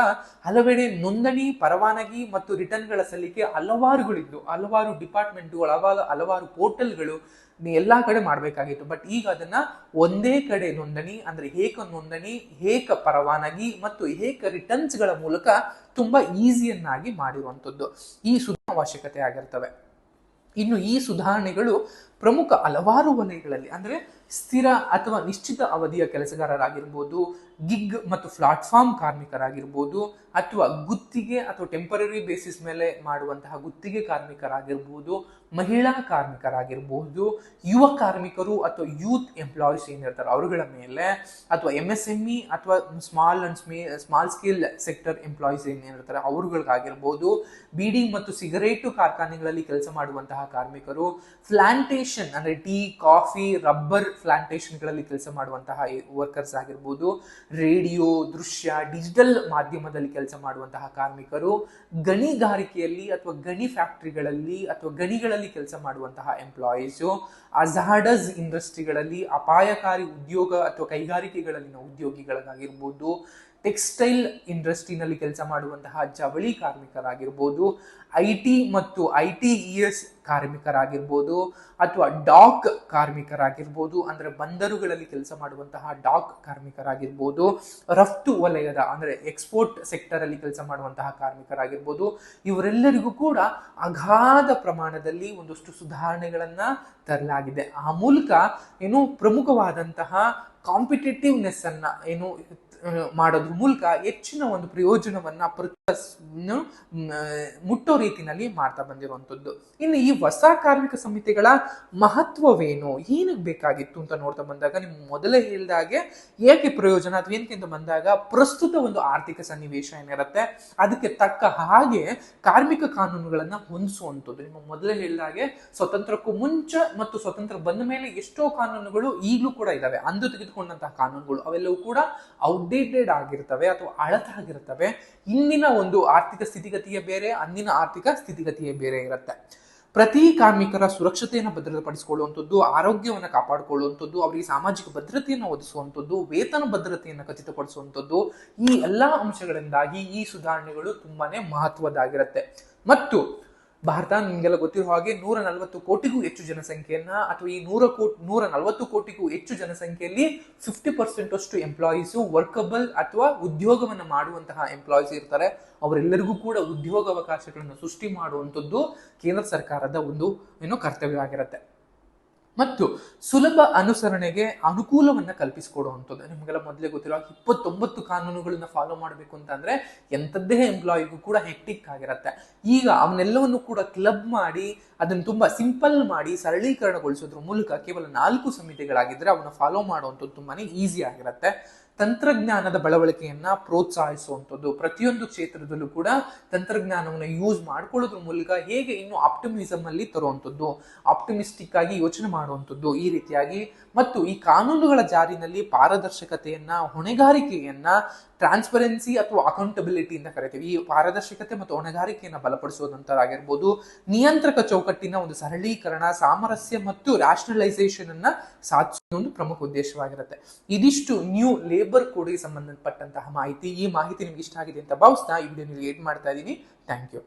ಹಲವೆಡೆ ನೋಂದಣಿ, ಪರವಾನಗಿ ಮತ್ತು ರಿಟರ್ನ್ಗಳ ಸಲ್ಲಿಕೆ ಹಲವಾರುಗಳಿದ್ದು, ಹಲವಾರು ಡಿಪಾರ್ಟ್ಮೆಂಟ್ಗಳು ಹಲವಾರು ಹಲವಾರು ಪೋರ್ಟಲ್ಗಳು ಎಲ್ಲಾ ಕಡೆ ಮಾಡಬೇಕಾಗಿತ್ತು. ಬಟ್ ಈಗ ಅದನ್ನ ಒಂದೇ ಕಡೆ ನೋಂದಣಿ, ಅಂದ್ರೆ ಏಕ ನೋಂದಣಿ, ಏಕ ಪರವಾನಗಿ ಮತ್ತು ಏಕ ರಿಟರ್ನ್ಸ್ಗಳ ಮೂಲಕ ತುಂಬಾ ಈಸಿಯನ್ನಾಗಿ ಮಾಡಿರುವಂತದ್ದು ಈ ಸುಧಾ ಅವಶ್ಯಕತೆ ಆಗಿರ್ತವೆ. ಇನ್ನು ಈ ಸುಧಾರಣೆಗಳು ಪ್ರಮುಖ ಹಲವಾರು ವಲಯಗಳಲ್ಲಿ, ಅಂದ್ರೆ ಸ್ಥಿರ ಅಥವಾ ನಿಶ್ಚಿತ ಅವಧಿಯ ಕೆಲಸಗಾರರಾಗಿರ್ಬೋದು ಗಿಗ್ ಮತ್ತು ಪ್ಲಾಟ್ಫಾರ್ಮ್ ಕಾರ್ಮಿಕರಾಗಿರ್ಬೋದು, ಅಥವಾ ಗುತ್ತಿಗೆ ಅಥವಾ ಟೆಂಪರರಿ ಬೇಸಿಸ್ ಮೇಲೆ ಮಾಡುವಂತಹ ಗುತ್ತಿಗೆ ಕಾರ್ಮಿಕರಾಗಿರ್ಬೋದು, ಮಹಿಳಾ ಕಾರ್ಮಿಕರಾಗಿರ್ಬೋದು, ಯುವ ಕಾರ್ಮಿಕರು ಅಥವಾ ಯೂತ್ ಎಂಪ್ಲಾಯೀಸ್ ಏನಿರ್ತಾರೆ ಅವರುಗಳ ಮೇಲೆ, ಅಥವಾ ಎಂ ಎಸ್ ಎಂ ಇ ಅಥವಾ ಸ್ಮಾಲ್ ಅಂಡ್ ಸ್ಮೇ ಸ್ಮಾಲ್ ಸ್ಕೇಲ್ ಸೆಕ್ಟರ್ ಎಂಪ್ಲಾಯೀಸ್ ಏನಿರ್ತಾರೆ ಅವರುಗಳಿಗಾಗಿರ್ಬೋದು, ಬೀಡಿ ಮತ್ತು ಸಿಗರೇಟು ಕಾರ್ಖಾನೆಗಳಲ್ಲಿ ಕೆಲಸ ಮಾಡುವಂತಹ ಕಾರ್ಮಿಕರು ಪ್ಲಾಂಟೇಶನ್ ಅಂದರೆ ಟೀ ಕಾಫಿ ರಬ್ಬರ್ ಪ್ಲಾಂಟೇಶನ್ಗಳಲ್ಲಿ ಕೆಲಸ ಮಾಡುವಂತಹ ವರ್ಕರ್ಸ್ ಆಗಿರ್ಬೋದು, ರೇಡಿಯೋ, ದೃಶ್ಯ ಡಿಜಿಟಲ್ ಮಾಧ್ಯಮದಲ್ಲಿ ಕೆಲಸ ಮಾಡುವಂತಹ ಕಾರ್ಮಿಕರು, ಗಣಿಗಾರಿಕೆಯಲ್ಲಿ ಅಥವಾ ಗಣಿ ಫ್ಯಾಕ್ಟರಿಗಳಲ್ಲಿ ಅಥವಾ ಗಣಿಗಳಲ್ಲಿ ಕೆಲಸ ಮಾಡುವಂತಹ ಎಂಪ್ಲಾಯೀಸು ಅಜಾಡಸ್ ಇಂಡಸ್ಟ್ರಿಗಳಲ್ಲಿ ಅಪಾಯಕಾರಿ ಉದ್ಯೋಗ ಅಥವಾ ಕೈಗಾರಿಕೆಗಳಲ್ಲಿನ ಉದ್ಯೋಗಿಗಳಿಗಾಗಿರ್ಬೋದು ಟೆಕ್ಸ್ಟೈಲ್ ಇಂಡಸ್ಟ್ರಿನಲ್ಲಿ ಕೆಲಸ ಮಾಡುವಂತಹ ಜವಳಿ ಕಾರ್ಮಿಕರಾಗಿರ್ಬೋದು, ಐ ಟಿ ಮತ್ತು ಐ ಟಿ ಇ ಎಸ್ ಕಾರ್ಮಿಕರಾಗಿರ್ಬೋದು ಅಥವಾ ಡಾಕ್ ಕಾರ್ಮಿಕರಾಗಿರ್ಬೋದು, ಅಂದರೆ ಬಂದರುಗಳಲ್ಲಿ ಕೆಲಸ ಮಾಡುವಂತಹ ಡಾಕ್ ಕಾರ್ಮಿಕರಾಗಿರ್ಬೋದು, ರಫ್ತು ವಲಯದ, ಅಂದರೆ ಎಕ್ಸ್ಪೋರ್ಟ್ ಸೆಕ್ಟರಲ್ಲಿ ಕೆಲಸ ಮಾಡುವಂತಹ ಕಾರ್ಮಿಕರಾಗಿರ್ಬೋದು, ಇವರೆಲ್ಲರಿಗೂ ಕೂಡ ಅಗಾಧ ಪ್ರಮಾಣದಲ್ಲಿ ಒಂದಷ್ಟು ಸುಧಾರಣೆಗಳನ್ನು ತರಲಾಗಿದೆ. ಆ ಮೂಲಕ ಏನು ಪ್ರಮುಖವಾದಂತಹ ಕಾಂಪಿಟೇಟಿವ್ನೆಸ್ ಅನ್ನ ಏನು ಮಾಡೋದ್ರ ಮೂಲಕ ಹೆಚ್ಚಿನ ಒಂದು ಪ್ರಯೋಜನವನ್ನ ಪ್ರತಿ ಮುಟ್ಟೋ ರೀತಿನಲ್ಲಿ ಮಾಡ್ತಾ ಬಂದಿರುವಂಥದ್ದು. ಇನ್ನು ಈ ಹೊಸ ಕಾರ್ಮಿಕ ಸಮಿತಿಗಳ ಮಹತ್ವವೇನು? ಏನಕ್ಕೆ ಬೇಕಾಗಿತ್ತು ಅಂತ ನೋಡ್ತಾ ಬಂದಾಗ ನಿಮ್ಗೆ ಮೊದಲೇ ಹೇಳಿದಾಗೆ ಏಕೆ ಪ್ರಯೋಜನ ಅಥವಾ ಏನಕ್ಕೆ ಅಂತ ಬಂದಾಗ ಪ್ರಸ್ತುತ ಒಂದು ಆರ್ಥಿಕ ಸನ್ನಿವೇಶ ಏನಿರುತ್ತೆ, ಅದಕ್ಕೆ ತಕ್ಕ ಹಾಗೆ ಕಾರ್ಮಿಕ ಕಾನೂನುಗಳನ್ನ ಹೊಂದಿಸುವಂಥದ್ದು. ನಿಮ್ಮ ಮೊದಲೇ ಹೇಳಿದಾಗೆ ಸ್ವತಂತ್ರಕ್ಕೂ ಮುಂಚೆ ಮತ್ತು ಸ್ವತಂತ್ರ ಬಂದ ಮೇಲೆ ಎಷ್ಟೋ ಕಾನೂನುಗಳು ಈಗಲೂ ಕೂಡ ಇದಾವೆ. ಅಂದು ತೆಗೆದುಕೊಂಡಂತಹ ಕಾನೂನುಗಳು, ಅವೆಲ್ಲವೂ ಕೂಡ ಔಟ್ಡೇಟೆಡ್ ಆಗಿರ್ತವೆ ಅಥವಾ ಅಳತಾಗಿರ್ತವೆ ಇಂದಿನ ಒಂದು ಆರ್ಥಿಕ ಸ್ಥಿತಿಗತಿಯೇ ಬೇರೆ, ಅಂದಿನ ಆರ್ಥಿಕ ಸ್ಥಿತಿಗತಿಯೇ ಬೇರೆ ಇರುತ್ತೆ. ಪ್ರತಿ ಕಾರ್ಮಿಕರ ಸುರಕ್ಷತೆಯನ್ನು ಭದ್ರತೆಪಡಿಸಿಕೊಳ್ಳುವಂಥದ್ದು, ಆರೋಗ್ಯವನ್ನು ಕಾಪಾಡಿಕೊಳ್ಳುವಂಥದ್ದು, ಅವರಿಗೆ ಸಾಮಾಜಿಕ ಭದ್ರತೆಯನ್ನು ಒದಗಿಸುವಂಥದ್ದು, ವೇತನ ಭದ್ರತೆಯನ್ನು ಖಚಿತಪಡಿಸುವಂಥದ್ದು, ಈ ಎಲ್ಲ ಅಂಶಗಳಿಂದಾಗಿ ಈ ಸುಧಾರಣೆಗಳು ತುಂಬಾನೇ ಮಹತ್ವದ್ದಾಗಿರುತ್ತೆ. ಮತ್ತು ಭಾರತ, ನಿಮಗೆಲ್ಲ ಗೊತ್ತಿರೋ ಹಾಗೆ ನೂರ ನಲವತ್ತು ಕೋಟಿಗೂ ಹೆಚ್ಚು ಜನಸಂಖ್ಯೆಯನ್ನ ಅಥವಾ ಈ ನೂರ ಕೋಟಿ ನೂರ ನಲವತ್ತು ಕೋಟಿಗೂ ಹೆಚ್ಚು ಜನಸಂಖ್ಯೆಯಲ್ಲಿ ಫಿಫ್ಟಿ ಪರ್ಸೆಂಟ್ ಅಷ್ಟು ಎಂಪ್ಲಾಯೀಸು ವರ್ಕಬಲ್ ಅಥವಾ ಉದ್ಯೋಗವನ್ನು ಮಾಡುವಂತಹ ಎಂಪ್ಲಾಯೀಸ್ ಇರ್ತಾರೆ. ಅವರೆಲ್ಲರಿಗೂ ಕೂಡ ಉದ್ಯೋಗಾವಕಾಶಗಳನ್ನು ಸೃಷ್ಟಿ ಮಾಡುವಂಥದ್ದು ಕೇಂದ್ರ ಸರ್ಕಾರದ ಒಂದು, ಏನು ಕರ್ತವ್ಯ ಆಗಿರುತ್ತೆ ಮತ್ತು ಸುಲಭ ಅನುಸರಣೆಗೆ ಅನುಕೂಲವನ್ನ ಕಲ್ಪಿಸಿಕೊಡುವಂಥದ್ದು. ನಿಮಗೆಲ್ಲ ಮೊದಲೇ ಗೊತ್ತಿರೋ ಇಪ್ಪತ್ತೊಂಬತ್ತು ಕಾನೂನುಗಳನ್ನ ಫಾಲೋ ಮಾಡಬೇಕು ಅಂತಂದ್ರೆ ಎಂಥದ್ದೇ ಎಂಪ್ಲಾಯಿಗೂ ಕೂಡ ಹೆಕ್ಟಿಕ್ ಆಗಿರುತ್ತೆ. ಈಗ ಅವನ್ನೆಲ್ಲವನ್ನು ಕೂಡ ಕ್ಲಬ್ ಮಾಡಿ, ಅದನ್ನು ತುಂಬ ಸಿಂಪಲ್ ಮಾಡಿ, ಸರಳೀಕರಣಗೊಳಿಸೋದ್ರ ಮೂಲಕ ಕೇವಲ ನಾಲ್ಕು ಸಮಿತಿಗಳಾಗಿದ್ರೆ ಅವನ್ನ ಫಾಲೋ ಮಾಡುವಂಥದ್ದು ತುಂಬಾನೇ ಈಸಿ ಆಗಿರುತ್ತೆ. ತಂತ್ರಜ್ಞಾನದ ಬಳವಳಿಕೆಯನ್ನ ಪ್ರೋತ್ಸಾಹಿಸುವಂಥದ್ದು. ಪ್ರತಿಯೊಂದು ಕ್ಷೇತ್ರದಲ್ಲೂ ಕೂಡ ತಂತ್ರಜ್ಞಾನವನ್ನು ಯೂಸ್ ಮಾಡ್ಕೊಳ್ಳೋದ್ರ ಮೂಲಕ ಹೇಗೆ ಇನ್ನು ಆಪ್ಟಿಮಿಸಮ್ ಅಲ್ಲಿ ತರುವಂಥದ್ದು ಆಪ್ಟಿಮಿಸ್ಟಿಕ್ ಆಗಿ ಯೋಚನೆ ಮಾಡುವಂಥದ್ದು ಈ ರೀತಿಯಾಗಿ. ಮತ್ತು ಈ ಕಾನೂನುಗಳ ಜಾರಿನಲ್ಲಿ ಪಾರದರ್ಶಕತೆಯನ್ನ, ಹೊಣೆಗಾರಿಕೆಯನ್ನ ಟ್ರಾನ್ಸ್ಪರೆನ್ಸಿ ಅಥವಾ ಅಕೌಂಟಬಿಲಿಟಿ ಅಂತ ಕರಿತೀವಿ. ಈ ಪಾರದರ್ಶಕತೆ ಮತ್ತು ಹೊಣೆಗಾರಿಕೆಯನ್ನು ಬಲಪಡಿಸುವುದಂತರಾಗಿರ್ಬೋದು ನಿಯಂತ್ರಕ ಚೌಕಟ್ಟಿನ ಒಂದು ಸರಳೀಕರಣ, ಸಾಮರಸ್ಯ ಮತ್ತು ರ್ಯಾಷನಲೈಸೇಷನ್ ಅನ್ನ ಸಾಧಿಸುವ ಒಂದು ಪ್ರಮುಖ ಉದ್ದೇಶವಾಗಿರುತ್ತೆ. ಇದಿಷ್ಟು ನ್ಯೂ ಲೇಬರ್ ಕೋಡ್ಗೆ ಸಂಬಂಧಪಟ್ಟಂತಹ ಮಾಹಿತಿ. ಈ ಮಾಹಿತಿ ನಿಮ್ಗೆ ಇಷ್ಟ ಆಗಿದೆ ಅಂತ ಭಾವಿಸ್ತಾ ಈ ವಿಡಿಯೋ ಏನ್ ಮಾಡ್ತಾ ಇದ್ದೀನಿ. Thank you